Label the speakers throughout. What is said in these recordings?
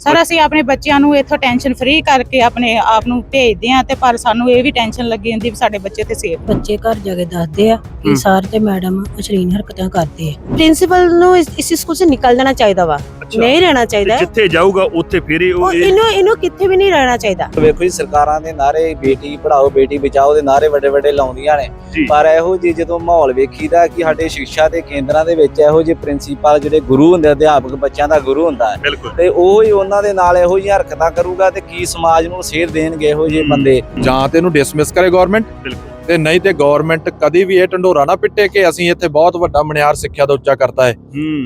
Speaker 1: Sir ਅਸੀਂ ਆਪਣੇ ਬੱਚਿਆਂ ਨੂੰ ਇੱਥੋਂ ਟੈਨਸ਼ਨ ਫ੍ਰੀ ਕਰਕੇ ਆਪਣੇ ਆਪ ਨੂੰ ਭੇਜਦੇ ਆ ਤੇ ਪਰ ਸਾਨੂੰ ਇਹ ਵੀ ਟੈਨਸ਼ਨ ਲੱਗੀ ਹੁੰਦੀ ਵੀ ਸਾਡੇ ਬੱਚੇ ਤੇ ਸੇਫ
Speaker 2: ਬੱਚੇ ਘਰ ਜਾ ਕੇ ਦੱਸਦੇ ਆ। ਕਿ ਸਰ ਤੇ ਮੈਡਮ ਅਸ਼ਲੀਨ ਹਰਕਤਾਂ ਕਰਦੇ ਆ।
Speaker 3: ਪ੍ਰਿੰਸੀਪਲ ਨੂੰ ਇਸ ਇਸ ਸਕੂਲ ਸੇ ਨਿਕਲ ਜਾਣਾ ਚਾਹੀਦਾ ਵਾ। ਨਹੀਂ ਰਹਿਣਾ ਚਾਹੀਦਾ।
Speaker 4: ਜਿੱਥੇ ਜਾਊਗਾ ਉੱਥੇ ਫਿਰ ਇਹ
Speaker 3: ਉਹ ਇਹਨੂੰ ਇਹਨੂੰ ਕਿੱਥੇ ਵੀ ਨਹੀਂ ਰਹਿਣਾ ਚਾਹੀਦਾ।
Speaker 5: ਵੇਖੋ ਜੀ ਸਰਕਾਰਾਂ ਦੇ ਨਾਰੇ ਬੇਟੀ ਪੜਾਓ ਬੇਟੀ ਬਚਾਓ ਦੇ ਨਾਰੇ ਵੱਡੇ ਵੱਡੇ ਲਾਉਂਦੀਆਂ ਨੇ। ਪਰ ਇਹੋ ਜੀ ਜਦੋਂ ਮਾਹੌਲ ਵੇਖੀਦਾ ਕਿ ਸਾਡੇ ਸਿੱਖਿਆ ਦੇ ਕੇਂਦਰਾਂ ਦੇ ਵਿੱਚ ਇਹੋ ਜਿਹੇ ਪ੍ਰਿੰਸੀਪਲ ਜਿਹੜੇ ਗੁਰੂ ਹੁੰਦੇ ਅਧਿਆਪਕ ਬੱਚਿਆਂ ਦਾ ਗੁਰੂ ਹੁੰਦਾ ਤੇ ਉਹ ਹੀ ਉਹਨਾਂ ਦੇ ਨਾਲ ਇਹੋ ਜਿਹੀਆਂ ਹਰਕਤਾਂ ਕਰੂਗਾ ਤੇ ਕੀ ਸਮਾਜ ਨੂੰ ਸੇਧ ਦੇਣਗੇ ਇਹੋ ਜਿਹੇ। ਬੰਦੇ?
Speaker 6: ਜਾਂ ਤੇ ਇਹਨੂੰ ਡਿਸਮਿਸ ਕਰੇ ਗਵਰਨਮੈਂਟ
Speaker 4: ਬਿਲਕੁਲ।
Speaker 6: ਤੇ ਨਹੀਂ ਤੇ ਗਵਰਨਮੈਂਟ ਕਦੀ ਵੀ ਇਹ ਢੰਡੋਰਾ ਨਾ ਪਿੱਟੇ ਕਿ ਅਸੀਂ ਇੱਥੇ ਬਹੁਤ ਵੱਡਾ ਮਨਿਆਰ ਸਿੱਖਿਆ ਦਾ ਉੱਚਾ ਕਰਤਾ ਹੈ।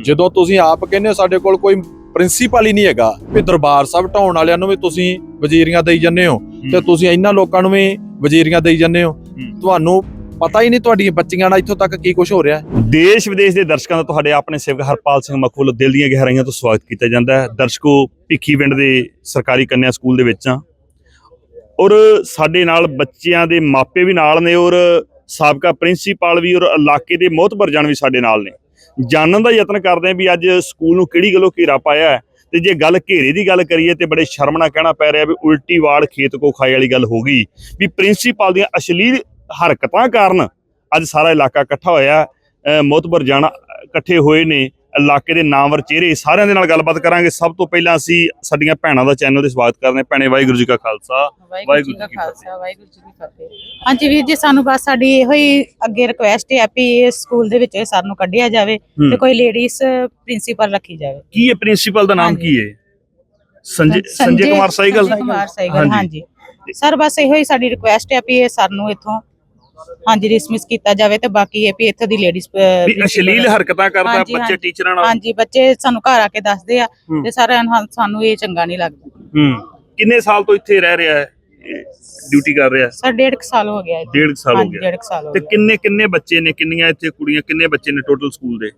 Speaker 6: ਜਦੋਂ ਤੁਸੀਂ ਆਪ ਕਹਿੰਦੇ ਹੋ ਸਾਡੇ ਕੋਲ ਕੋਈ ਪ੍ਰਿੰਸੀਪਲ ਹੀ ਨਹੀਂ ਹੈਗਾ ਵੀ ਦਰਬਾਰ ਸਾਹਿਬ ਢਾਉਣ ਵਾਲਿਆਂ ਨੂੰ ਵੀ ਤੁਸੀਂ ਵਜ਼ੀਰੀਆਂ ਦੇਈ ਜਾਂਦੇ ਹੋ ਤੇ ਤੁਸੀਂ ਇਹਨਾਂ ਲੋਕਾਂ ਨੂੰ ਵੀ ਵਜ਼ੀਰੀਆਂ ਦੇਈ ਜਾਂਦੇ ਹੋ।
Speaker 4: ਹੂੰ।
Speaker 6: ਤੁਹਾਨੂੰ ਪਤਾ ਹੀ ਨਹੀਂ ਤੁਹਾਡੀਆਂ ਬੱਚੀਆਂ ਨਾਲ ਇੱਥੋਂ ਤੱਕ ਕੀ ਕੁਝ ਹੋ ਰਿਹਾ ਹੈ।
Speaker 4: ਦੇਸ਼ ਵਿਦੇਸ਼ ਦੇ ਦਰਸ਼ਕਾਂ ਦਾ ਤੁਹਾਡੇ ਆਪਣੇ ਸੇਵਕ ਹਰਪਾਲ ਸਿੰਘ ਮੱਖੂ ਵੱਲੋਂ ਦਿਲ ਦੀਆਂ ਗਹਿਰਾਈਆਂ ਤੋਂ ਸਵਾਗਤ ਕੀਤਾ ਜਾਂਦਾ ਹੈ। ਦਰਸ਼ਕੋ ਭਿੱਖੀ ਪਿੰਡ ਦੇ ਸਰਕਾਰੀ ਕੰਨਿਆ ਸਕੂਲ ਦੇ ਵਿੱਚ ਆ ਔਰ ਸਾਡੇ ਨਾਲ ਬੱਚਿਆਂ ਦੇ ਮਾਪੇ ਵੀ ਨਾਲ ਨੇ ਔਰ ਸਾਬਕਾ ਪ੍ਰਿੰਸੀਪਲ ਵੀ ਔਰ ਇਲਾਕੇ ਦੇ ਮੋਹਤਬਰ ਜਣ ਵੀ ਸਾਡੇ ਨਾਲ ਨੇ। ਜਾਣਨ ਦਾ ਯਤਨ ਕਰਦੇ ਆ ਵੀ ਅੱਜ ਸਕੂਲ ਨੂੰ ਕਿਹੜੀ ਗੱਲੋਂ ਘੇਰਾ ਪਾਇਆ ਹੈ ਤੇ ਜੇ ਗੱਲ ਘੇਰੇ ਦੀ ਗੱਲ ਕਰੀਏ ਤੇ ਬੜੇ ਸ਼ਰਮ ਨਾਲ ਕਹਿਣਾ ਪੈ ਰਿਹਾ ਵੀ ਉਲਟੀ ਵਾੜ ਖੇਤ ਕੋ ਖਾਈ ਵਾਲੀ ਗੱਲ ਹੋ ਗਈ। ਵੀ ਪ੍ਰਿੰਸੀਪਲ ਦੀਆਂ ਅਸ਼ਲੀਲ ਹਰਕਤਾਂ ਕਾਰਨ ਅੱਜ ਸਾਰਾ ਇਲਾਕਾ ਇਕੱਠਾ ਹੋਇਆ, ਅਹ ਮੋਤਬਰ ਜਾਣਾ ਇਕੱਠੇ ਹੋਏ ਨੇ ਇਲਾਕੇ ਦੇ ਨਾਮਵਰ ਚਿਹਰੇ ਸਾਰਿਆਂ ਦੇ ਨਾਲ ਗੱਲਬਾਤ ਕਰਾਂਗੇ। ਸਭ ਤੋਂ ਪਹਿਲਾਂ ਅਸੀਂ ਸਾਡੀਆਂ ਭੈਣਾਂ ਦਾ ਚੈਨਲ ਤੇ ਸਵਾਗਤ ਕਰਦੇ ਹਾਂ। ਭੈਣੇ ਵਾਹਿਗੁਰੂ ਜੀ ਕਾ ਖਾਲਸਾ।
Speaker 1: ਵਾਹਿਗੁਰੂ ਜੀ ਕਾ ਖਾਲਸਾ ਵਾਹਿਗੁਰੂ ਜੀ ਕੀ ਫਤਿਹ। ਹਾਂਜੀ ਵੀਰ ਜੀ ਸਾਨੂੰ ਬਸ ਸਾਡੀ ਇਹੋ ਹੀ ਅੱਗੇ ਰਿਕੁਐਸਟ ਹੈ ਵੀ ਇਸ ਸਕੂਲ ਦੇ ਵਿੱਚ ਸਰ ਨੂੰ ਕੱਢਿਆ ਜਾਵੇ। ਤੇ ਕੋਈ ਲੇਡੀਜ਼ ਪ੍ਰਿੰਸੀਪਲ ਰੱਖੀ ਜਾਵੇ।
Speaker 4: ਕੀ ਹੈ ਪ੍ਰਿੰਸੀਪਲ ਦਾ ਨਾਮ। ਕੀ ਹੈ? ਸੰਜੇ ਸੰਜੇ ਕੁਮਾਰ ਸਾਈਗਲ ਹਾਂਜੀ।
Speaker 1: ਸਰ ਬਸ ਇਹੋ ਹੀ ਸਾਡੀ ਰਿਕੁਐਸਟ ਹੈ ਵੀ ਇਹ ਸਰ ਨੂੰ ਇੱਥੋਂ ਹਾਂਜੀ ਡਿਸਮਿਸ ਕੀਤਾ ਜਾਵੇ ਤੇ ਬਾਕੀ ਇਹ ਵੀ ਇੱਥੋਂ ਦੀ ਲੇਡੀਜ਼
Speaker 4: ਵੀ ਅਸ਼ਲੀਲ ਹਰਕਤਾਂ ਕਰਦਾ
Speaker 1: ਹਾਂਜੀ,
Speaker 4: ਬੱਚੇ
Speaker 1: ਹਾਂਜੀ।
Speaker 4: ਟੀਚਰਾਂ ਨਾਲ?
Speaker 1: ਹਾਂਜੀ ਬੱਚੇ ਸਾਨੂੰ ਘਰ ਆ ਕੇ ਦੱਸਦੇ ਆ। ਤੇ ਸਾਰਿਆਂ ਨੂੰ ਸਾਨੂੰ ਇਹ ਚੰਗਾ ਨਹੀਂ ਲੱਗਦਾ।
Speaker 4: ਹੂੰ। ਕਿੰਨੇ ਸਾਲ ਤੋਂ ਇੱਥੇ ਰਹਿ ਰਿਹਾ ਹੈ? ਡਿਊਟੀ ਕਰ ਰਿਹਾ ਹੈ?
Speaker 1: ਸਰ ਡੇਢ ਕੁ ਸਾਲ ਹੋ ਗਿਆ ਇੱਥੇ।
Speaker 4: ਡੇਢ ਕੁ ਸਾਲ ਹੋ
Speaker 1: ਹਾਂਜੀ
Speaker 4: ਗਿਆ।
Speaker 1: ਡੇਢ ਕੁ ਸਾਲ ਹੋ
Speaker 4: ਤੇ
Speaker 1: ਗਿਆ।
Speaker 4: ਕਿੰਨੇ ਕਿੰਨੇ ਬੱਚੇ ਨੇ? ਕਿੰਨੀਆਂ ਇੱਥੇ ਕੁੜੀਆਂ ਕਿੰਨੇ ਬੱਚੇ ਨੇ ਟੋਟਲ ਸਕੂਲ ਦੇ?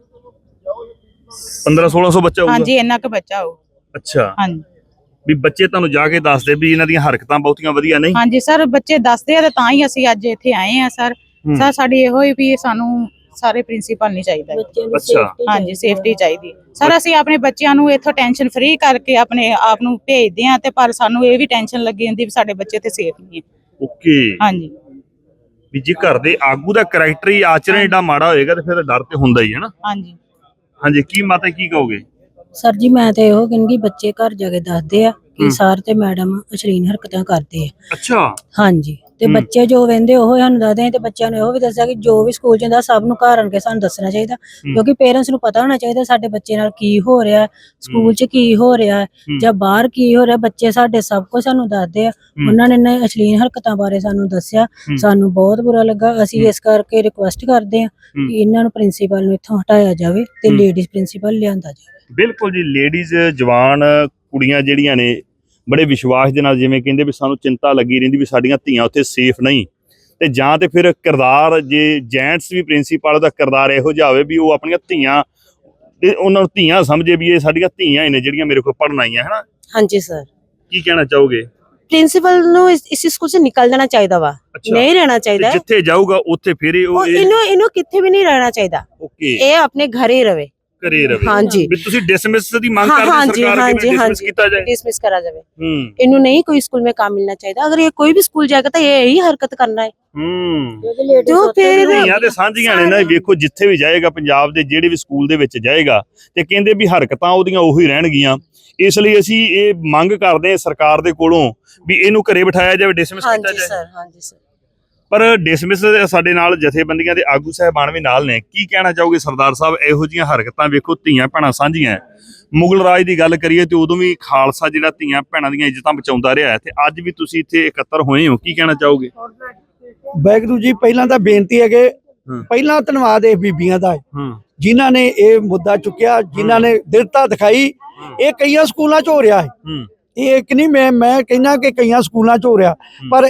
Speaker 4: 15 1600 ਬੱਚਾ ਹੋਊਗਾ?
Speaker 1: ਹਾਂਜੀ ਇੰਨਾ ਕੁ ਬੱਚਾ ਹੋ
Speaker 4: ਅੱਛਾ।
Speaker 1: ਹਾਂਜੀ।
Speaker 4: ਵੀ ਬੱਚੇ ਤੁਹਾਨੂੰ ਜਾ ਕੇ ਦੱਸਦੇ ਵੀ ਇਹਨਾਂ ਦੀਆਂ ਹਰਕਤਾਂ ਬਹੁਤੀਆਂ ਵਧੀਆ ਨਹੀਂ?
Speaker 1: ਹਾਂਜੀ ਸਰ ਬੱਚੇ ਦੱਸਦੇ ਆ ਤੇ ਤਾਂ ਹੀ ਅਸੀਂ ਅੱਜ ਇੱਥੇ ਆਏ ਆ ਸਰ। ਸਰ ਸਾਡੀ ਇਹੋ ਹੀ ਵੀ ਸਾਨੂੰ ਸਾਰੇ ਪ੍ਰਿੰਸੀਪਲ ਨਹੀਂ ਚਾਹੀਦਾ।
Speaker 4: ਅੱਛਾ।
Speaker 1: ਹਾਂਜੀ ਸੇਫਟੀ ਚਾਹੀਦੀ ਸਰ ਅਸੀਂ ਆਪਣੇ ਬੱਚਿਆਂ ਨੂੰ ਇੱਥੋਂ ਟੈਨਸ਼ਨ ਫ੍ਰੀ ਕਰਕੇ ਆਪਣੇ ਆਪ ਨੂੰ ਭੇਜਦੇ ਆ ਤੇ ਪਰ ਸਾਨੂੰ ਇਹ ਵੀ ਟੈਨਸ਼ਨ ਲੱਗੀ ਹੁੰਦੀ ਵੀ ਸਾਡੇ ਬੱਚੇ ਤੇ ਸੇਫ ਨਹੀਂ ਹੈ।
Speaker 4: ਓਕੇ।
Speaker 1: ਹਾਂਜੀ।
Speaker 4: ਵੀ ਜੇ ਘਰ ਦੇ ਆਗੂ ਦਾ ਕੈਰੈਕਟਰ ਹੀ ਆਚਰਣ ਏਡਾ ਮਾੜਾ ਹੋਏਗਾ ਤੇ ਫਿਰ ਡਰ ਤੇ ਹੁੰਦਾ ਹੀ ਹੈ ਨਾ।
Speaker 1: ਹਾਂਜੀ।
Speaker 4: ਹਾਂਜੀ ਕੀ ਮਾਤਾ ਕੀ ਕਹੋਗੇ?
Speaker 2: ਸਰ ਜੀ ਮੈਂ ਤੇ ਇਹੋ ਕਹਿੰਗੀ ਬੱਚੇ ਘਰ ਜਾ ਕੇ ਦੱਸਦੇ ਆ। ਕਿ ਸਰ ਤੇ ਮੈਡਮ ਅਸ਼ਲੀਨ ਹਰਕਤਾਂ ਕਰਦੇ ਆ
Speaker 4: ਅੱਛਾ
Speaker 2: ਹਾਂਜੀ ਤੇ। ਬੱਚੇ ਜੋ ਵਹਿੰਦੇ ਉਹ ਸਾਨੂੰ ਦੱਸਦੇ ਆ ਤੇ ਬੱਚਿਆਂ ਨੂੰ ਇਹੋ ਵੀ ਦੱਸਿਆ ਕਿ ਜੋ ਵੀ ਸਕੂਲ ਹੁੰਦਾ ਸਭ ਨੂੰ ਘਰ ਆਣ ਕੇ ਸਾਨੂੰ ਦੱਸਣਾ ਚਾਹੀਦਾ ਕਿਉਂਕਿ ਪੇਰੈਂਟਸ ਨੂੰ ਪਤਾ ਹੋਣਾ ਚਾਹੀਦਾ ਸਾਡੇ ਬੱਚੇ ਨਾਲ ਕੀ ਹੋ ਰਿਹਾ ਸਕੂਲ ਚ ਕੀ ਹੋ ਰਿਹਾ। ਜਾਂ ਬਾਹਰ ਕੀ ਹੋ ਰਿਹਾ ਬੱਚੇ ਸਾਡੇ ਸਭ ਕੁਝ ਸਾਨੂੰ ਦੱਸਦੇ ਆ। ਉਹਨਾਂ ਨੇ ਇਹਨਾਂ ਅਸ਼ਲੀਨ ਹਰਕਤਾਂ ਬਾਰੇ ਸਾਨੂੰ ਦੱਸਿਆ। ਸਾਨੂੰ ਬਹੁਤ ਬੁਰਾ ਲੱਗਾ ਅਸੀਂ। ਇਸ ਕਰਕੇ ਰਿਕੁਐਸਟ ਕਰਦੇ ਆ। ਕਿ ਇਹਨਾਂ ਨੂੰ ਪ੍ਰਿੰਸੀਪਲ ਨੂੰ ਇੱਥੋਂ ਹਟਾਇਆ ਜਾਵੇ ਤੇ। ਲੇਡੀਜ਼ ਪ੍ਰਿੰਸੀਪਲ ਲਿਆਂਦਾ ਜਾਵੇ
Speaker 4: ਬਿਲਕੁਲ ਜੀ ਲੇਡੀਜ਼ ਜਵਾਨ ਕੁੜੀਆਂ ਜਿਹੜੀਆਂ ਨੇ ਬੜੇ ਵਿਸ਼ਵਾਸ ਦੇ ਨਾਲ ਜਿਵੇਂ ਕਹਿੰਦੇ ਵੀ ਸਾਨੂੰ ਚਿੰਤਾ ਲੱਗੀ ਰਹਿੰਦੀ ਵੀ ਸਾਡੀਆਂ ਧੀਆਂ ਉੱਥੇ ਸੇਫ ਨਹੀਂ। ਤੇ ਜਾਂ ਤੇ ਫਿਰ ਕਿਰਦਾਰ ਜੇ ਜੈਂਟਸ ਵੀ ਪ੍ਰਿੰਸੀਪਲ ਦਾ ਕਿਰਦਾਰ ਇਹੋ ਜਿਹਾ ਹੋਵੇ ਵੀ ਉਹ ਆਪਣੀਆਂ ਧੀਆਂ ਤੇ ਉਹਨਾਂ ਨੂੰ ਧੀਆਂ ਸਮਝੇ ਵੀ ਇਹ ਸਾਡੀਆਂ ਧੀਆਂ ਹੀ ਨੇ ਜਿਹੜੀਆਂ ਮੇਰੇ ਕੋਲ ਪੜਨ ਆਈਆਂ ਹਨਾ?
Speaker 3: ਹਾਂਜੀ ਸਰ
Speaker 4: ਕੀ ਕਹਿਣਾ ਚਾਹੋਗੇ?
Speaker 3: ਪ੍ਰਿੰਸੀਪਲ ਨੂੰ ਇਸ ਇਸ ਸਕੂਲ ਸੇ ਨਿਕਲ ਜਾਣਾ ਚਾਹੀਦਾ ਵਾ। ਨਹੀਂ ਰਹਿਣਾ ਚਾਹੀਦਾ।
Speaker 4: ਜਿੱਥੇ ਜਾਊਗਾ ਉੱਥੇ ਫਿਰ
Speaker 3: ਉਹ
Speaker 4: ਉਹ ਇਹ-
Speaker 3: ਇਹਨੂੰ ਇਹਨੂੰ ਕਿੱਥੇ ਵੀ ਨਹੀਂ ਰਹਿਣਾ ਚਾਹੀਦਾ।
Speaker 4: ਓਕੇ।
Speaker 3: ਇਹ ਆਪਣੇ ਘਰੇ ਰਵੇ।
Speaker 4: ਕਰੇ ਰਵੇ
Speaker 3: ਹਾਂਜੀ
Speaker 4: ਵੀ ਤੁਸੀਂ ਡਿਸਮਿਸ ਦੀ ਮੰਗ
Speaker 3: ਹਾਂ,
Speaker 4: ਕਰਦੇ
Speaker 3: ਹਾਂਜੀ,
Speaker 4: ਸਰਕਾਰ
Speaker 3: ਹਾਂਜੀ,
Speaker 4: ਕਿ ਡਿਸਮਿਸ
Speaker 3: ਹਾਂਜੀ।
Speaker 4: ਕੀਤਾ ਜਾਏ
Speaker 3: डिसमिस करा जावे
Speaker 4: ਹੂੰ
Speaker 3: इन्हों नहीं कोई स्कूल में काम मिलना चाहिए अगर ये कोई भी स्कूल जाएगा तो ये यही हरकत करना है
Speaker 4: ਹੂੰ
Speaker 3: ਜੋ ਫਿਰ-
Speaker 4: ਧੀਆਂ ਤੇ ਸਾਂਝੀਆਂ ਨੇ ਨਾ ਵੇਖੋ ਜਿੱਥੇ ਵੀ ਜਾਏਗਾ ਪੰਜਾਬ ਦੇ ਜਿਹੜੇ ਵੀ ਸਕੂਲ ਦੇ ਵਿੱਚ ਜਾਏਗਾ ਤੇ ਕਹਿੰਦੇ ਵੀ ਹਰਕਤਾਂ ਉਹਦੀਆਂ ਉਹੀ ਰਹਿਣਗੀਆਂ ਇਸ ਲਈ ਅਸੀਂ ਇਹ ਮੰਗ ਕਰਦੇ ਹਾਂ ਸਰਕਾਰ ਦੇ ਕੋਲੋਂ ਵੀ ਇਹਨੂੰ ਘਰੇ ਬਿਠਾਇਆ ਜਾਵੇ ਡਿਸਮਿਸ
Speaker 3: हाँ
Speaker 4: ਕੀਤਾ
Speaker 3: जी
Speaker 4: ਜਾਏ
Speaker 3: सर हाँ जी सर
Speaker 4: ਪਰ ਡਿਸਮਿਸ ਸਾਡੇ ਨਾਲ ਜਥੇਬੰਦੀਆਂ ਦੇ ਆਗੂ ਸਹਿਬਾਨ ਵੀ ਨਾਲ ਨੇ। ਕੀ ਕਹਿਣਾ ਚਾਹੋਗੇ ਸਰਦਾਰ ਸਾਹਿਬ? ਇਹੋ ਜੀਆਂ ਹਰਕਤਾਂ ਵੇਖੋ ਧੀਆਂ ਭੈਣਾਂ ਸਾਂਝੀਆਂ। ਮੁਗਲ ਰਾਜ ਦੀ ਗੱਲ ਕਰੀਏ ਤੇ ਉਦੋਂ ਵੀ ਖਾਲਸਾ ਜਿਹੜਾ ਧੀਆਂ ਭੈਣਾਂ ਦੀਆਂ ਇੱਜ਼ਤਾਂ ਬਚਾਉਂਦਾ ਰਿਹਾ ਹੈ ਤੇ ਅੱਜ ਵੀ ਤੁਸੀਂ ਇੱਥੇ ਇਕੱਤਰ ਹੋਏ ਹੋ। ਕੀ ਕਹਿਣਾ ਚਾਹੋਗੇ?
Speaker 7: ਵਾਹਿਗੁਰੂ ਜੀ ਪਹਿਲਾਂ ਤਾਂ ਬੇਨਤੀ ਹੈ। ਕਿ। ਪਹਿਲਾਂ ਧੰਨਵਾਦ ਇਹ ਬੀਬੀਆਂ ਦਾ ਜਿਨ੍ਹਾਂ ਨੇ ਇਹ ਮੁੱਦਾ ਚੁੱਕਿਆ ਜਿਨ੍ਹਾਂ ਨੇ ਦਿਲਤਾ ਦਿਖਾਈ ਇਹ ਕਈਆਂ ਸਕੂਲਾਂ 'ਚ ਹੋ ਰਿਹਾ ਹੂੰ। ਇਹ ਇੱਕ ਨਹੀਂ ਮੈਂ ਮੈਂ ਕਹਿੰਦਾ ਕਿ ਕਈਆਂ ਸਕੂਲਾਂ 'ਚ ਹੋ ਰਿਹਾ। ਪਰ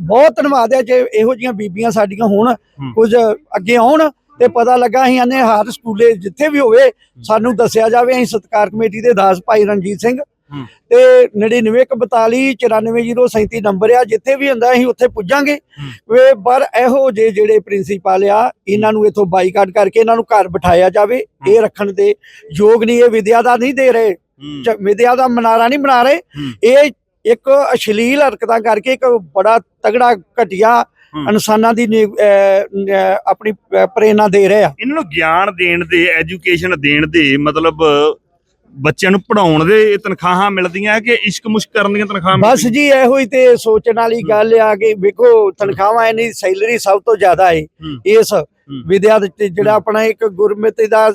Speaker 7: ਬਹੁਤ ਧੰਨਵਾਦ ਹੈ ਜੇ ਇਹੋ ਜੀਆਂ ਬੀਬੀਆਂ ਸਾਡੀਆਂ ਹੋਣ ਕੁਝ ਅੱਗੇ ਆਉਣ ਤੇ ਪਤਾ ਲੱਗਾ ਅਸੀਂ ਆਨੇ ਹਰ ਸਕੂਲੇ ਜਿੱਥੇ ਵੀ ਹੋਵੇ ਸਾਨੂੰ ਦੱਸਿਆ ਜਾਵੇ। ਅਸੀਂ ਸਤਕਾਰ ਕਮੇਟੀ ਦੇ ਦਾਸ ਭਾਈ ਰਣਜੀਤ ਸਿੰਘ। ਤੇ 9942 94037 ਨੰਬਰ ਆ। ਜਿੱਥੇ ਵੀ ਹੁੰਦਾ ਅਸੀਂ ਉੱਥੇ ਪੁੱਜਾਂਗੇ। ਵੇ ਪਰ ਇਹੋ ਜੇ ਜਿਹੜੇ ਪ੍ਰਿੰਸੀਪਲ ਆ ਇਹਨਾਂ ਨੂੰ ਇਥੋਂ ਬਾਈਕਾਟ ਕਰਕੇ ਇਹਨਾਂ ਨੂੰ ਘਰ ਬਿਠਾਇਆ ਜਾਵੇ। ਇਹ ਰੱਖਣ ਦੇ ਯੋਗ ਨਹੀਂ ਇਹ ਵਿਦਿਆ ਦਾ ਨਹੀਂ ਦੇ ਰਹੇ। ਵਿਦਿਆ ਦਾ ਮਨਾਰਾ ਨਹੀਂ ਬਣਾ ਰਹੇ। ਇਹ ਇੱਕ ਅਸ਼ਲੀਲ ਹਰਕਤਾਂ ਕਰਕੇ ਇੱਕ ਬੜਾ ਤਗੜਾ ਘਟੀਆ। ਇਨਸਾਨਾਂ ਦੀ ਆਪਣੀ ਅਹ, ਪ੍ਰੇਰਨਾ ਦੇ ਰਹੇ ਆ
Speaker 4: ਇਹਨਾਂ ਨੂੰ ਗਿਆਨ ਦੇਣ ਦੇ ਐਜੂਕੇਸ਼ਨ ਦੇਣ ਦੇ ਮਤਲਬ ਬੱਚਿਆਂ ਨੂੰ ਪੜਾਉਣ ਦੇ ਇਹ ਤਨਖਾਹਾਂ ਮਿਲਦੀਆਂ ਕਿ ਇਸ਼ਕ ਮੁਸ਼ਕ ਕਰਨ ਦੀਆਂ ਤਨਖਾਹਾਂ
Speaker 7: ਬਸ? ਜੀ ਇਹੋ ਹੀ ਤੇ ਸੋਚਣ ਵਾਲੀ ਗੱਲ ਆ ਕਿ ਵੇਖੋ ਤਨਖਾਹਾਂ ਇਹਨੀ ਸੈਲਰੀ ਸਭ ਤੋਂ ਜ਼ਿਆਦਾ ਹੈ। ਇਸ ਵਿਦਿਆ ਦੇ ਜਿਹੜਾ ਆਪਣਾ ਇੱਕ ਗੁਰਮਤਿ ਦਾ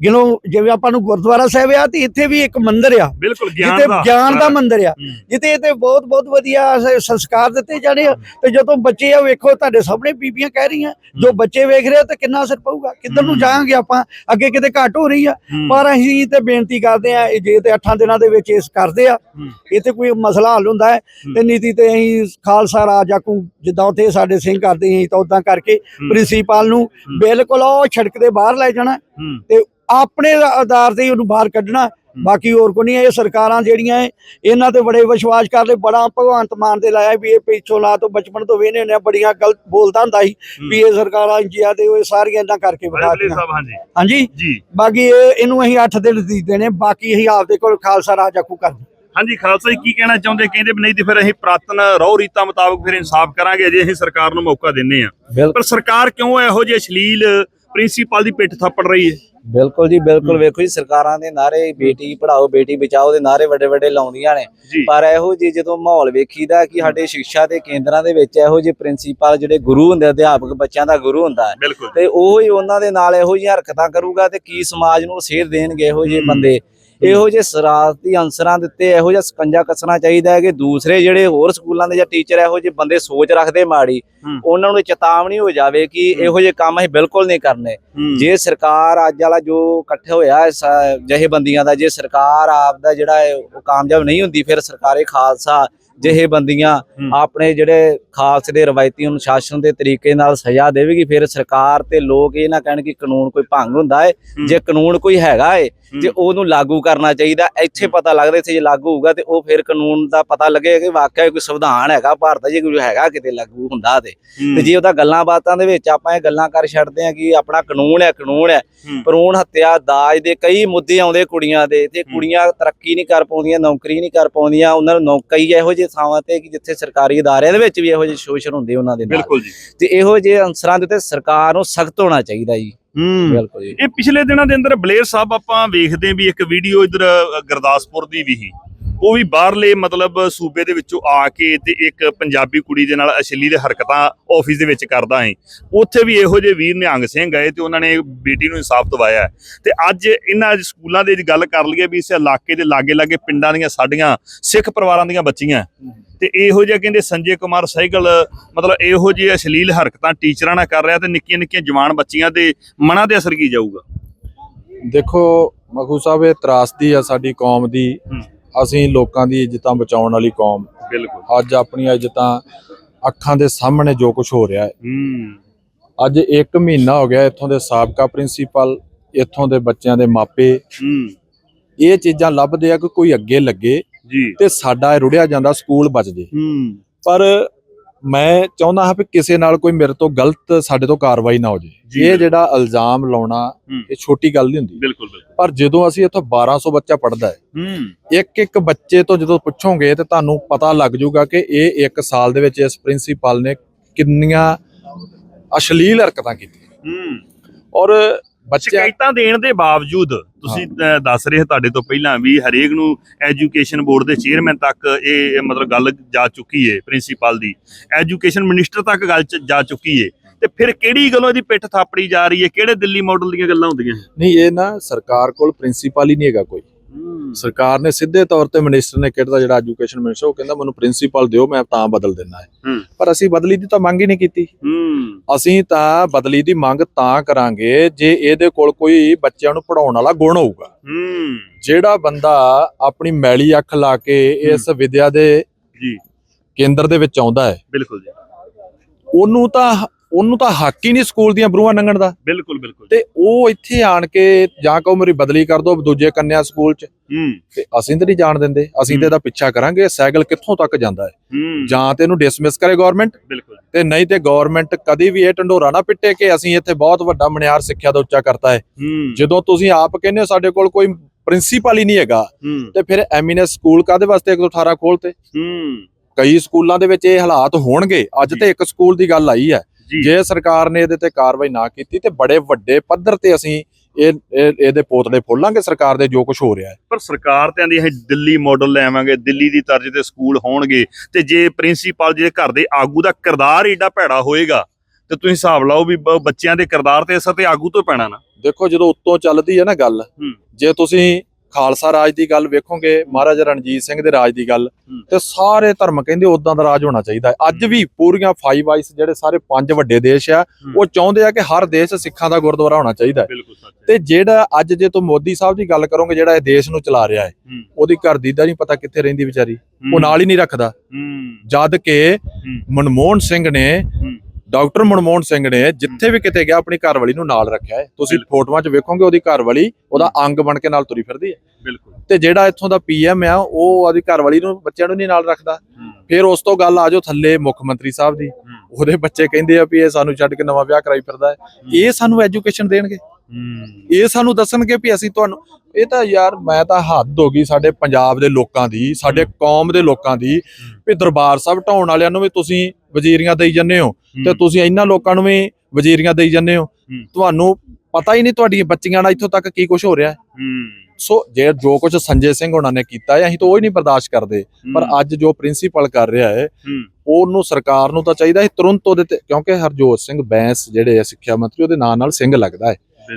Speaker 7: ਗਿਣੋ ਜਿਵੇਂ ਆਪਾਂ ਨੂੰ ਗੁਰਦੁਆਰਾ ਸਾਹਿਬ ਆ ਤੇ ਇੱਥੇ ਵੀ ਇੱਕ ਮੰਦਿਰ ਆ।
Speaker 4: ਬਿਲਕੁਲ ਗਿਆਨ ਦਾ
Speaker 7: ਗਿਆਨ ਦਾ ਮੰਦਿਰ ਆ। ਜਿੱਥੇ ਤੇ ਬਹੁਤ ਬਹੁਤ ਵਧੀਆ ਸੰਸਕਾਰ ਦਿੱਤੇ ਜਾਣੇ ਆ। ਤੇ ਜਦੋਂ ਬੱਚੇ ਆ ਵੇਖੋ ਤੁਹਾਡੇ ਸਾਹਮਣੇ ਬੀਬੀਆਂ ਕਹਿ ਰਹੀਆਂ ਜੋ ਬੱਚੇ ਵੇਖ ਰਹੇ ਤੇ ਕਿੰਨਾ ਅਸਰ ਪਊਗਾ। ਕਿੱਧਰ ਨੂੰ। ਜਾਵਾਂਗੇ ਆਪਾਂ? ਅੱਗੇ ਕਿਤੇ ਘਟ ਹੋ ਰਹੀ ਆ। ਪਰ ਅਸੀਂ ਤੇ ਬੇਨਤੀ ਕਰਦੇ ਆ ਜੇ ਤੇ 8 ਦਿਨਾਂ ਦੇ ਵਿੱਚ ਇਸ ਕਰਦੇ ਆ ਤੇ ਕੋਈ ਮਸਲਾ ਹੱਲ ਹੁੰਦਾ ਹੈ ਤੇ ਨੀਤੀ ਤੇ ਅਸੀਂ ਖਾਲਸਾ ਰਾਜ ਆਕੂ ਜਿੱਦਾਂ ਉੱਥੇ ਸਾਡੇ ਸਿੰਘ ਕਰਦੇ ਅਸੀਂ ਤਾਂ ਉਦਾਂ ਕਰਕੇ ਪ੍ਰਿੰਸੀਪਲ ਨੂੰ ਬਿਲਕੁਲ ਉਹ ਛੜਕ ਦੇ ਬਾਹਰ ਲੈ ਜਾਣਾ। ਤੇ ਆਪਣੇ ਆਧਾਰ ਤੇ ਉਹਨੂੰ ਬਾਹਰ ਕੱਢਣਾ ਬਾਕੀ ਹੋਰ ਕੋ ਨਹੀਂ ਇਹ ਸਰਕਾਰਾਂ ਜਿਹੜੀਆਂ ਇਹ- ਇਹਨਾਂ ਤੇ ਬੜੇ ਵਿਸ਼ਵਾਸ ਕਰਦੇ ਬੜਾ ਭਗਵੰਤ ਮਾਨ ਤੇ ਲਾਇਆ ਵੀ ਇਹ ਪਿੱਛੋਂ ਲਾ ਤੋਂ ਬਚਪਨ ਤੋਂ ਵੇਨੇ ਨੇ ਬੜੀਆਂ ਗਲਤ ਬੋਲਦਾ ਹੁੰਦਾ ਸੀ ਵੀ ਇਹ ਸਰਕਾਰਾਂ ਇੰਜੀਆ ਤੇ ਉਹ ਸਾਰੀਆਂ ਇਦਾਂ ਕਰਕੇ
Speaker 4: ਬੜੇ
Speaker 7: ਦਿੱਤੀਆਂ।
Speaker 4: ਹਾਂਜੀ। ਜੀ।
Speaker 7: ਬਾਕੀ ਇਹ- ਇਹਨੂੰ ਅਸੀਂ 8 ਦਿਨ ਦਿੱਤੇ ਨੇ ਬਾਕੀ ਅਸੀਂ ਆਪਦੇ ਕੋਲ ਖਾਲਸਾ ਰਾਜ ਆਕੂ ਕਰਦੇ
Speaker 4: ਹਾਂਜੀ ਖਾਲਸਾ ਜੀ ਕੀ ਕਹਿਣਾ ਚਾਹੁੰਦੇ? ਕਹਿੰਦੇ ਵੀ ਨਹੀਂ ਤੇ ਫਿਰ ਅਸੀਂ ਪ੍ਰਾਤਨ ਰਹੁ ਰੀਤਾਂ ਮੁਤਾਬਕ ਫਿਰ ਇਨਸਾਫ ਕਰਾਂਗੇ ਅਜੇ ਅਸੀਂ ਸਰਕਾਰ ਨੂੰ ਮੌਕਾ ਦਿੰਨੇ ਆ ਪਰ ਸਰਕਾਰ ਕਿਉਂ ਇਹੋ ਜਿਹੇ ਅਸ਼ਲੀਲ ਪ੍ਰਿੰਸੀਪਲ ਦੀ ਪਿੱਠ ਥੱਪੜ ਰਹੀ ਹੈ।
Speaker 5: ਬਿਲਕੁਲ ਜੀ ਬਿਲਕੁਲ। ਵੇਖੋ ਜੀ ਸਰਕਾਰਾਂ ਦੇ ਨਾਰੇ ਬੇਟੀ ਪੜਾਓ ਬੇਟੀ ਬਚਾਓ ਦੇ ਨਾਰੇ ਵੱਡੇ ਵੱਡੇ ਲਾਉਂਦੀਆਂ ਨੇ। ਪਰ ਇਹੋ ਜੀ ਜਦੋਂ ਮਾਹੌਲ ਵੇਖੀਦਾ ਕਿ ਸਾਡੇ ਸਿੱਖਿਆ ਦੇ ਕੇਂਦਰਾਂ ਦੇ ਵਿੱਚ ਇਹੋ ਜਿਹੇ ਪ੍ਰਿੰਸੀਪਲ ਜਿਹੜੇ ਗੁਰੂ ਹੁੰਦੇ ਅਧਿਆਪਕ ਬੱਚਿਆਂ ਦਾ ਗੁਰੂ ਹੁੰਦਾ ਤੇ ਉਹ ਹੀ ਉਹਨਾਂ ਦੇ ਨਾਲ ਇਹੋ ਜਿਹੀਆਂ ਹਰਕਤਾਂ ਕਰੂਗਾ ਤੇ ਕੀ ਸਮਾਜ ਨੂੰ ਸੇਧ ਦੇਣਗੇ ਇਹੋ ਜਿਹੇ। ਬੰਦੇ। ਇਹੋ ਜਿਹੇ ਸਰਾਰਤੀ ਅੰਸਰਾਂ ਦੇ ਉੱਤੇ ਇਹੋ ਜਿਹਾ ਸਕੰਜਾ ਕੱਸਣਾ ਚਾਹੀਦਾ ਹੈ ਕਿ ਦੂਸਰੇ ਜਿਹੜੇ ਹੋਰ ਸਕੂਲਾਂ ਦੇ ਜਾਂ ਟੀਚਰ ਇਹੋ ਜਿਹੇ ਬੰਦੇ ਸੋਚ ਰੱਖਦੇ ਮਾੜੀ। ਉਹਨਾਂ ਨੂੰ ਚੇਤਾਵਨੀ ਹੋ ਜਾਵੇ ਕਿ ਇਹੋ ਜਿਹੇ ਕੰਮ ਅਸੀਂ ਬਿਲਕੁਲ ਨਹੀਂ ਕਰਨੇ। ਜੇ ਸਰਕਾਰ ਅੱਜ ਵਾਲਾ ਜੋ ਇਕੱਠੇ ਹੋਇਆ ਜਹੇ ਬੰਦੀਆਂ ਦਾ ਜੇ ਸਰਕਾਰ ਆਪ ਦਾ ਜਿਹੜਾ ਉਹ ਕਾਮਯਾਬ ਨਹੀਂ ਹੁੰਦੀ ਫਿਰ ਸਰਕਾਰੇ ਖਾਲਸਾ ਜਿਹੇ ਬੰਦੀਆਂ। ਆਪਣੇ ਜਿਹੜੇ ਖਾਲਸੇ ਦੇ ਰਵਾਇਤੀ ਅਨੁਸ਼ਾਸਨ ਦੇ ਤਰੀਕੇ ਨਾਲ ਸਜ਼ਾ ਦੇਵੇਗੀ ਫਿਰ ਸਰਕਾਰ ਤੇ ਲੋਕ ਇਹ ਨਾ ਕਹਿਣ ਕਿ ਕਾਨੂੰਨ ਕੋਈ ਭੰਗ ਹੁੰਦਾ ਹੈ
Speaker 4: ਹੂੰ।
Speaker 5: ਜੇ ਕਾਨੂੰਨ ਕੋਈ ਹੈਗਾ ਏ
Speaker 4: ਹੂੰ।
Speaker 5: ਉਹਨੂੰ ਲਾਗੂ ਕਰਨਾ ਚਾਹੀਦਾ ਇੱਥੇ ਪਤਾ ਲੱਗਦਾ ਇੱਥੇ ਜੇ ਲਾਗੂ ਹੋਊਗਾ ਤੇ ਉਹ ਫਿਰ ਕਾਨੂੰਨ ਦਾ ਪਤਾ ਲੱਗੇਗਾ ਕਿ ਵਾਕਿਆ ਕੋਈ ਸੰਵਿਧਾਨ ਹੈਗਾ ਭਾਰਤ 'ਚ ਜੇ ਕੋਈ ਹੈਗਾ ਕਿਤੇ ਲਾਗੂ ਹੁੰਦਾ ਤੇ। ਤੇ ਜੇ ਉਹਦਾ ਗੱਲਾਂ ਬਾਤਾਂ ਦੇ ਵਿੱਚ ਆਪਾਂ ਇਹ ਗੱਲਾਂ ਕਰ ਛੱਡਦੇ ਆ ਕਿ ਆਪਣਾ ਕਾਨੂੰਨ ਹੈ ਕਾਨੂੰਨ ਹੈ
Speaker 4: ਹੂੰ।
Speaker 5: ਭਰੂਣ ਹੱਤਿਆ ਦਾਜ ਦੇ ਕਈ ਮੁੱਦੇ ਆਉਂਦੇ ਕੁੜੀਆਂ ਦੇ ਤੇ ਕੁੜੀਆਂ ਤਰੱਕੀ ਨਹੀਂ ਕਰ ਪਾਉਂਦੀਆਂ ਨੌਕਰੀ ਨਹੀਂ ਕਰ ਪਾਉਂਦੀਆਂ ਉਹਨਾਂ ਨੂੰ ਨੌਕਰੀ ਇਹੋ ਜਿਹੇ ਥਾਵਾਂ ਤੇ ਕਿ ਜਿੱਥੇ ਸਰਕਾਰੀ ਅਦਾਰਿਆਂ ਦੇ ਵਿੱਚ ਵੀ ਇਹੋ ਜਿਹੇ ਸ਼ੋਸ਼ਣ ਹੁੰਦੇ ਉਹਨਾਂ ਦੇ ਨਾਲ
Speaker 4: ਬਿਲਕੁਲ ਜੀ
Speaker 5: ਤੇ ਇਹੋ ਜਿਹੇ ਅੰਸਰਾਂ ਦੇ ਉੱਤੇ ਸਰਕਾਰ ਨੂੰ ਸਖਤ ਹੋਣਾ ਚਾਹੀਦਾ ਜੀ
Speaker 4: ਹੂੰ।
Speaker 5: ਬਿਲਕੁਲ ਜੀ।
Speaker 4: ਇਹ ਪਿਛਲੇ ਦਿਨਾਂ ਦੇ ਅੰਦਰ ਬਲੇਰ ਸਾਹਿਬ ਆਪਾਂ ਵੇਖਦੇ ਵੀ ਇੱਕ ਵੀਡੀਓ ਇਧਰ ਗੁਰਦਾਸਪੁਰ ਦੀ ਵੀ ਸੀ। ਉਹ ਵੀ ਬਾਹਰਲੇ ਮਤਲਬ ਸੂਬੇ ਦੇ ਵਿੱਚੋਂ ਆ ਕੇ ਤੇ ਇੱਕ ਪੰਜਾਬੀ ਕੁੜੀ ਦੇ ਨਾਲ ਅਸ਼ਲੀਲ ਹਰਕਤਾਂ ਆਫਿਸ ਦੇ ਵਿੱਚ ਕਰਦਾ ਹੈ ਉੱਥੇ ਵੀ ਇਹੋ ਜਿਹੇ ਵੀਰ ਨਿਹੰਗ ਸਿੰਘ ਗਏ ਤੇ ਉਹਨਾਂ ਨੇ ਬੇਟੀ ਨੂੰ ਇਨਸਾਫ ਦਿਵਾਇਆ। ਤੇ ਅੱਜ ਇਹਨਾਂ ਸਕੂਲਾਂ ਦੇ ਗੱਲ ਕਰ ਲਈਏ ਵੀ ਇਸ ਇਲਾਕੇ ਦੇ ਲਾਗੇ ਲਾਗੇ ਪਿੰਡਾਂ ਦੀਆਂ ਸਾਡੀਆਂ ਸਿੱਖ ਪਰਿਵਾਰਾਂ ਦੀਆਂ ਬੱਚੀਆਂ ਤੇ ਇਹੋ ਜਿਹਾ ਕਹਿੰਦੇ ਸੰਜੇ ਕੁਮਾਰ ਸਹਿਗਲ ਮਤਲਬ ਇਹੋ ਜਿਹੇ ਅਸ਼ਲੀਲ ਹਰਕਤਾਂ ਟੀਚਰਾਂ ਨਾਲ ਕਰ ਰਿਹਾ ਤੇ ਨਿੱਕੀਆਂ ਨਿੱਕੀਆਂ ਜਵਾਨ ਬੱਚੀਆਂ ਦੇ ਮਨਾਂ ਤੇ ਅਸਰ ਕੀ ਜਾਊਗਾ
Speaker 6: ਦੇਖੋ ਮਖੂ ਸਾਹਿਬ ਇਹ ਤਰਾਸਦੀ ਆ ਸਾਡੀ ਕੌਮ ਦੀ। ਅਸੀਂ ਲੋਕਾਂ ਦੀ ਇੱਜ਼ਤਾਂ ਬਚਾਉਣ ਵਾਲੀ ਕੌਮ।
Speaker 4: ਬਿਲਕੁਲ।
Speaker 6: ਅੱਜ ਆਪਣੀਆਂ ਇੱਜ਼ਤਾਂ ਅੱਖਾਂ ਦੇ ਸਾਹਮਣੇ ਜੋ ਕੁਝ ਹੋ ਰਿਹਾ ਹੈ। ਅੱਜ 1 ਮਹੀਨਾ ਹੋ ਗਿਆ ਇੱਥੋਂ ਦੇ ਸਾਬਕਾ ਪ੍ਰਿੰਸੀਪਲ ਇੱਥੋਂ ਦੇ ਬੱਚਿਆਂ ਦੇ ਮਾਪੇ। ਇਹ ਚੀਜ਼ਾਂ ਲੱਭਦੇ ਆ ਕਿ ਕੋਈ ਅੱਗੇ ਲੱਗੇ ਤੇ ਸਾਡਾ ਰੁੜਿਆ ਜਾਂਦਾ ਸਕੂਲ ਬਚਦੇ। ਪਰ ਮੈਂ ਚਾਹੁੰਦਾ ਹਾਂ ਕਿ ਕਿਸੇ ਨਾਲ ਕੋਈ ਮੇਰੇ ਤੋਂ ਗਲਤ ਸਾਡੇ ਤੋਂ ਕਾਰਵਾਈ ਨਾ ਹੋ
Speaker 4: ਜੀ,
Speaker 6: ਇਹ ਜਿਹੜਾ ਇਲਜ਼ਾਮ ਲਾਉਣਾ। ਇਹ ਛੋਟੀ ਗੱਲ ਨਹੀਂ ਹੁੰਦੀ।
Speaker 4: ਬਿਲਕੁਲ ਬਿਲਕੁਲ।
Speaker 6: ਪਰ ਜਦੋਂ ਅਸੀਂ ਇੱਥੋਂ 1200 ਬੱਚਾ ਪੜਦਾ ਹੈ ਇੱਕ ਇੱਕ ਬੱਚੇ ਤੋਂ ਜਦੋਂ ਪੁੱਛੋਗੇ ਤੇ ਤੁਹਾਨੂੰ ਪਤਾ ਲੱਗ ਜਾਊਗਾ ਕਿ ਇਹ ਇੱਕ ਸਾਲ ਦੇ ਵਿੱਚ ਇਸ ਪ੍ਰਿੰਸੀਪਲ ਨੇ ਕਿੰਨੀਆਂ ਅਸ਼ਲੀਲ ਹਰਕਤਾਂ ਕੀਤੀਆਂ। ਔਰ ਬੱਚੇ
Speaker 4: ਸ਼ਿਕਾਇਤਾਂ ਦੇਣ ਦੇ ਬਾਵਜੂਦ ਤੁਸੀਂ ਦੱਸ ਰਹੇ ਤੁਹਾਡੇ ਤੋਂ ਪਹਿਲਾਂ ਵੀ ਹਰੇਕ ਨੂੰ ਐਜੂਕੇਸ਼ਨ ਬੋਰਡ ਦੇ ਚੇਅਰਮੈਨ ਤੱਕ ਇਹ ਮਤਲਬ ਗੱਲ ਜਾ ਚੁੱਕੀ ਏ ਪ੍ਰਿੰਸੀਪਲ ਦੀ। ਐਜੂਕੇਸ਼ਨ ਮਿਨਿਸਟਰ ਤੱਕ ਗੱਲ ਜਾ ਚੁੱਕੀ ਏ। ਤੇ ਫਿਰ ਕਿਹੜੀ ਗੱਲੋਂ ਇਹਦੀ ਪਿੱਠ ਥਾਪੜੀ ਜਾ ਰਹੀ ਏ? ਕਿਹੜੇ ਦਿੱਲੀ ਮਾਡਲ ਦੀਆਂ ਗੱਲਾਂ ਹੁੰਦੀਆਂ
Speaker 6: ਨਹੀਂ ਇਹ ਨਾ ਸਰਕਾਰ ਕੋਲ ਪ੍ਰਿੰਸੀਪਲ ਹੀ ਨਹੀਂ ਹੈਗਾ ਕੋਈ। ਸਰਕਾਰ ਨੇ ਸਿੱਧੇ ਤੌਰ ਤੇ ਮਿਨਿਸਟਰ ਨੇ ਕਿਹਾ ਜਿਹੜਾ ਐਜੂਕੇਸ਼ਨ ਮਿਨਿਸਟਰ ਉਹ ਕਹਿੰਦਾ ਮੈਨੂੰ ਪ੍ਰਿੰਸੀਪਲ ਦਿਓ ਮੈਂ ਤਾਂ ਬਦਲ ਦਿੰਦਾ ਹੈ। ਪਰ ਅਸੀਂ ਬਦਲੀ ਦੀ ਤਾਂ ਮੰਗ ਹੀ ਨਹੀਂ ਕੀਤੀ। ਅਸੀਂ ਤਾਂ ਬਦਲੀ ਦੀ ਮੰਗ ਤਾਂ ਕਰਾਂਗੇ ਜੇ ਇਹਦੇ ਕੋਲ ਕੋਈ ਬੱਚਿਆਂ ਨੂੰ ਪੜਾਉਣ ਵਾਲਾ ਗੁਣ ਹੋਊਗਾ। ਜਿਹੜਾ ਬੰਦਾ ਆਪਣੀ ਮੈਲੀ ਅੱਖ ਲਾ ਕੇ ਇਸ ਵਿਦਿਆ ਦੇ
Speaker 4: ਜੀ।
Speaker 6: ਕੇਂਦਰ ਦੇ ਵਿੱਚ ਆਉਂਦਾ ਹੈ
Speaker 4: ਬਿਲਕੁਲ ਜੀ।
Speaker 6: ਉਹਨੂੰ ਤਾਂ ਉਹਨੂੰ ਤਾਂ ਹੱਕ ਹੀ ਨਹੀਂ ਸਕੂਲ ਦੀਆਂ ਬਰੂਹਾਂ ਲੰਘਣ ਦਾ।
Speaker 4: ਬਿਲਕੁਲ ਬਿਲਕੁਲ।
Speaker 6: ਤੇ ਉਹ ਇੱਥੇ ਆਣ ਕੇ ਜਾਂ ਕਹੋ ਮੇਰੀ ਬਦਲੀ ਕਰ ਦਿਓ ਦੂਜੇ ਕੰਨਿਆ ਸਕੂਲ 'ਚ।
Speaker 4: ਹੂੰ।
Speaker 6: ਤੇ ਅਸੀਂ ਤਾਂ ਨਹੀਂ ਜਾਣ ਦਿੰਦੇ। ਅਸੀਂ ਤੇ ਇਹਦਾ ਪਿੱਛਾ ਕਰਾਂਗੇ। ਸਾਈਕਲ ਕਿੱਥੋਂ ਤੱਕ ਜਾਂਦਾ ਹੈ?
Speaker 4: ਹੂੰ।
Speaker 6: ਜਾਂ ਤੇ ਇਹਨੂੰ ਡਿਸਮਿਸ ਕਰੇ ਗਵਰਨਮੈਂਟ
Speaker 4: ਬਿਲਕੁਲ।
Speaker 6: ਤੇ ਨਹੀਂ ਤੇ ਗਵਰਨਮੈਂਟ ਕਦੀ ਵੀ ਇਹ ਢੰਡੋਰਾ ਨਾ ਪਿੱਟੇ ਕਿ ਅਸੀਂ ਇੱਥੇ ਬਹੁਤ ਵੱਡਾ ਮਨਿਆਰ ਸਿੱਖਿਆ ਦਾ ਉੱਚਾ ਕਰਤਾ ਹੈ।
Speaker 4: ਹੂੰ।
Speaker 6: ਜਦੋਂ ਤੁਸੀਂ ਆਪ ਕਹਿੰਦੇ ਹੋ ਸਾਡੇ ਕੋਲ ਕੋਈ ਪ੍ਰਿੰਸੀਪਲ ਹੀ ਨਹੀਂ ਹੈਗਾ ਤੇ ਫਿਰ ਐਮੀਨੈਸ ਸਕੂਲ ਕਾਦੇ ਵਾਸਤੇ 118 ਖੋਲਤੇ?
Speaker 4: ਹੂੰ।
Speaker 6: ਕਈ ਸਕੂਲਾਂ ਦੇ ਵਿੱਚ ਇਹ ਹਾਲਾਤ ਹੋਣਗੇ। ਅੱਜ। ਤੇ ਇੱਕ ਸਕੂਲ ਦੀ ਗੱਲ ਆਈ ਹੈ।
Speaker 4: ਜੀ।
Speaker 6: ਸਰਕਾਰ ਨੇ ਇਹਦੇ ਤੇ ਕਾਰਵਾਈ ਨਾ ਕੀਤੀ ਤੇ ਬੜੇ ਵੱਡੇ ਪੱਧਰ ਤੇ ਅਸੀਂ ਇਹ ਇਹ- ਇਹਦੇ ਪੋਤੜੇ ਫੋਲਾਂਗੇ ਸਰਕਾਰ ਦੇ ਜੋ ਕੁਝ ਹੋ ਰਿਹਾ ਹੈ।
Speaker 4: ਪਰ ਸਰਕਾਰ ਤੇ ਆਂਦੀ ਹੈ ਦਿੱਲੀ ਮਾਡਲ ਲੈ ਆਵਾਂਗੇ ਦਿੱਲੀ ਦੀ ਤਰਜ਼ ਤੇ ਸਕੂਲ ਹੋਣਗੇ ਤੇ ਜੇ ਪ੍ਰਿੰਸੀਪਲ ਜੇ ਘਰ ਦੇ ਆਗੂ ਦਾ ਕਿਰਦਾਰ ਏਡਾ ਭੈੜਾ ਹੋਏਗਾ ਤੇ ਤੁਸੀਂ ਹਿਸਾਬ ਲਾਓ ਵੀ ਬੱਚਿਆਂ ਦੇ ਕਿਰਦਾਰ ਤੇ ਅਸਰ ਤੇ ਆਗੂ ਤੋਂ ਪੈਣਾ ਨਾ।
Speaker 6: ਦੇਖੋ ਜਦੋਂ ਉੱਤੋਂ ਚੱਲਦੀ ਹੈ ਨਾ ਗੱਲ। ਜੇ ਤੁਸੀਂ ਖਾਲਸਾ ਰਾਜ ਦੀ ਗੱਲ ਵੇਖੋਗੇ ਮਹਾਰਾਜਾ ਰਣਜੀਤ ਸਿੰਘ ਦੇ ਰਾਜ ਦੀ ਗੱਲ। ਤੇ ਸਾਰੇ ਧਰਮ ਕਹਿੰਦੇ ਉਦਾਂ ਦਾ ਰਾਜ ਹੋਣਾ ਚਾਹੀਦਾ ਅੱਜ ਵੀ ਪੂਰੀਆਂ ਫਾਈਵ ਆਈਸ ਜਿਹੜੇ ਸਾਰੇ ਪੰਜ ਵੱਡੇ ਦੇਸ਼ ਆ। ਉਹ ਚਾਹੁੰਦੇ ਆ ਕਿ ਹਰ ਦੇਸ਼ ਸਿੱਖਾਂ ਦਾ ਗੁਰਦੁਆਰਾ ਹੋਣਾ ਚਾਹੀਦਾ ਤੇ ਜਿਹੜਾ ਅੱਜ ਜੇ ਤੂੰ ਮੋਦੀ ਸਾਹਿਬ ਦੀ ਗੱਲ ਕਰੋਗੇ ਜਿਹੜਾ ਇਹ ਦੇਸ਼ ਨੂੰ ਚਲਾ ਰਿਹਾ ਹੈ। ਉਹਦੀ ਘਰ ਦੀ ਦਾ ਨਹੀਂ ਪਤਾ ਕਿੱਥੇ ਰਹਿੰਦੀ ਵਿਚਾਰੀ ਉਹ ਨਾਲ ਹੀ ਨਹੀਂ ਰੱਖਦਾ ਜਦ ਕਿ ਮਨਮੋਹਨ ਸਿੰਘ ਨੇ। ਡਾਕਟਰ ਮਨਮੋਹਨ ਸਿੰਘ ਨੇ ਜਿੱਥੇ ਵੀ ਕਿਤੇ ਗਿਆ ਆਪਣੀ ਘਰਵਾਲੀ ਨੂੰ ਨਾਲ ਰੱਖਿਆ ਹੈ। ਤੁਸੀਂ। ਫੋਟੋਆਂ 'ਚ ਵੇਖੋਗੇ ਉਹਦੀ ਘਰਵਾਲੀ ਉਹਦਾ ਅੰਗ ਬਣ ਕੇ ਨਾਲ ਤੁਰੀ ਫਿਰਦੀ ਹੈ।
Speaker 4: ਬਿਲਕੁਲ।
Speaker 6: ਤੇ ਜਿਹੜਾ ਇੱਥੋਂ ਦਾ ਪੀਐਮ ਆ ਉਹ ਉਹਦੀ ਘਰਵਾਲੀ ਨੂੰ ਬੱਚਿਆਂ ਨੂੰ ਨਹੀਂ ਨਾਲ ਰੱਖਦਾ। ਫਿਰ ਉਸ ਤੋਂ ਗੱਲ ਆ ਜਾਓ ਥੱਲੇ ਮੁੱਖ ਮੰਤਰੀ ਸਾਹਿਬ ਦੀ। ਉਹਦੇ ਬੱਚੇ ਕਹਿੰਦੇ ਆ ਵੀ ਇਹ ਸਾਨੂੰ ਛੱਡ ਕੇ ਨਵਾਂ ਵਿਆਹ ਕਰਾਈ ਫਿਰਦਾ ਹੈ। ਇਹ ਸਾਨੂੰ ਐਜੂਕੇਸ਼ਨ ਦੇਣਗੇ। ਇਹ ਸਾਨੂੰ ਦੱਸਣਗੇ ਵੀ ਅਸੀਂ ਤੁਹਾਨੂੰ ਇਹ ਤਾਂ ਯਾਰ ਮੈਂ ਤਾਂ ਹੱਦ ਹੋ ਗਈ ਸਾਡੇ ਪੰਜਾਬ ਦੇ ਲੋਕਾਂ ਦੀ ਸਾਡੇ ਕੌਮ ਦੇ ਲੋਕਾਂ ਦੀ ਵੀ ਦਰਬਾਰ ਸਾਹਿਬ ਢਾਉਣ ਵਾਲਿਆਂ ਨੂੰ ਵੀ ਤੁਸੀਂ ਵਜ਼ੀਰੀਆਂ ਦੇਈ ਜੰਨੇ ਹੋ ਤੇ ਤੁਸੀਂ ਇਹਨਾਂ ਲੋਕਾਂ ਨੂੰ ਵੀ ਵਜ਼ੀਰੀਆਂ ਦੇਈ ਜੰਨੇ ਹੋ। ਤੁਹਾਨੂੰ ਪਤਾ ਹੀ ਨਹੀਂ ਤੁਹਾਡੀਆਂ ਬੱਚੀਆਂ ਨਾਲ ਇੱਥੋਂ ਤੱਕ ਕੀ ਕੁਝ ਹੋ ਰਿਹਾ। ਹੈ। ਸੋ ਜੇ ਜੋ ਕੁਝ ਸੰਜੇ ਸਿੰਘ ਉਹਨਾਂ ਨੇ ਕੀਤਾ ਹੈ ਅਸੀਂ ਤਾਂ ਉਹ ਹੀ ਨਹੀਂ ਬਰਦਾਸ਼ਤ ਕਰਦੇ। ਪਰ ਅੱਜ ਜੋ ਪ੍ਰਿੰਸੀਪਲ ਕਰ ਰਿਹਾ ਹੈ
Speaker 4: ਹੂੰ।
Speaker 6: ਉਹਨੂੰ ਸਰਕਾਰ ਨੂੰ ਤਾਂ ਚਾਹੀਦਾ ਹੈ ਤੁਰੰਤ ਉਹਦੇ ਤੇ ਕਿਉਂਕਿ ਹਰਜੋਤ ਸਿੰਘ ਬੈਂਸ ਜਿਹੜੇ ਆ ਸਿੱਖਿਆ ਮੰਤਰੀ ਉਹਦੇ ਨਾਂ ਨਾਲ ਸਿੰਘ ਲੱਗਦਾ ਹੈ।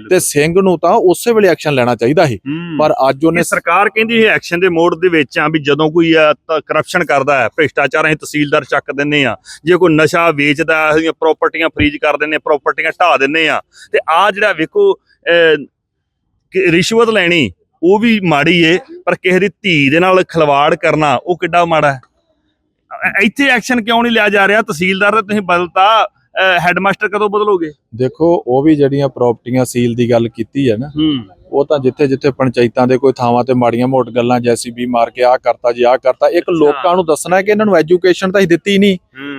Speaker 6: ਤੇ ਸਿੰਘ ਨੂੰ ਤਾਂ ਉਸੇ ਵੇਲੇ ਐਕਸ਼ਨ ਲੈਣਾ ਚਾਹੀਦਾ ਸੀ। ਪਰ ਅੱਜ ਉਹਨੇ
Speaker 4: ਸਰਕਾਰ ਕਹਿੰਦੀ ਹੈ ਐਕਸ਼ਨ ਦੇ ਮੋਡ ਦੇ ਵਿੱਚ ਆ ਵੀ ਜਦੋਂ ਕੋਈ ਕਰਪਸ਼ਨ ਕਰਦਾ ਹੈ ਭ੍ਰਿਸ਼ਟਾਚਾਰ ਅਸੀਂ ਤਹਿਸੀਲਦਾਰ ਚੱਕ ਦਿੰਨੇ ਆ ਜੇ ਕੋਈ ਨਸ਼ਾ ਵੇਚਦਾ ਹੈ ਅਸੀਂ ਪ੍ਰਾਪਰਟੀਆਂ ਫਰੀਜ਼ ਕਰ ਦਿੰਨੇ ਪ੍ਰਾਪਰਟੀਆਂ ਢਾ ਦਿੰਨੇ ਆ ਤੇ ਆ ਜਿਹੜਾ ਵੇਖੋ ਰਿਸ਼ਵਤ ਲੈਣੀ ਉਹ ਵੀ ਮਾੜੀ ਏ ਪਰ ਕਿਸੇ ਦੀ ਧੀ ਦੇ ਨਾਲ ਖਿਲਵਾੜ ਕਰਨਾ ਉਹ ਕਿੱਡਾ ਮਾੜਾ ਹੈ। ਇੱਥੇ ਐਕਸ਼ਨ ਕਿਉਂ ਨਹੀਂ ਲਿਆ ਜਾ ਰਿਹਾ? ਤਹਿਸੀਲਦਾਰ ਤੁਸੀਂ ਬਦਲਤਾ। ਹੈਡਮਾਸਟਰ ਕਦੋਂ ਬਦਲੋਗੇ?
Speaker 6: ਦੇਖੋ ਉਹ ਵੀ ਜਿਹੜੀਆਂ ਪ੍ਰਾਪਰਟੀਆਂ ਸੀਲ ਦੀ ਗੱਲ ਕੀਤੀ ਹੈ ਨਾ ਉਹ ਤਾਂ ਜਿੱਥੇ ਜਿੱਥੇ ਪੰਚਾਇਤਾਂ ਦੇ ਕੋਈ ਥਾਵਾਂ ਤੇ ਮਾੜੀਆਂ ਮੋਟ ਗੱਲਾਂ ਜੈਸੀਬੀ ਮਾਰ ਕੇ ਆਹ ਕਰਤਾ ਜੀ ਆਹ ਕਰਤਾ ਇੱਕ ਲੋਕਾਂ ਨੂੰ ਦੱਸਣਾ ਹੈ ਕਿ ਇਹਨਾਂ ਨੂੰ ਐਜੂਕੇਸ਼ਨ ਤਾਂ ਹੀ ਦਿੱਤੀ ਨਹੀਂ।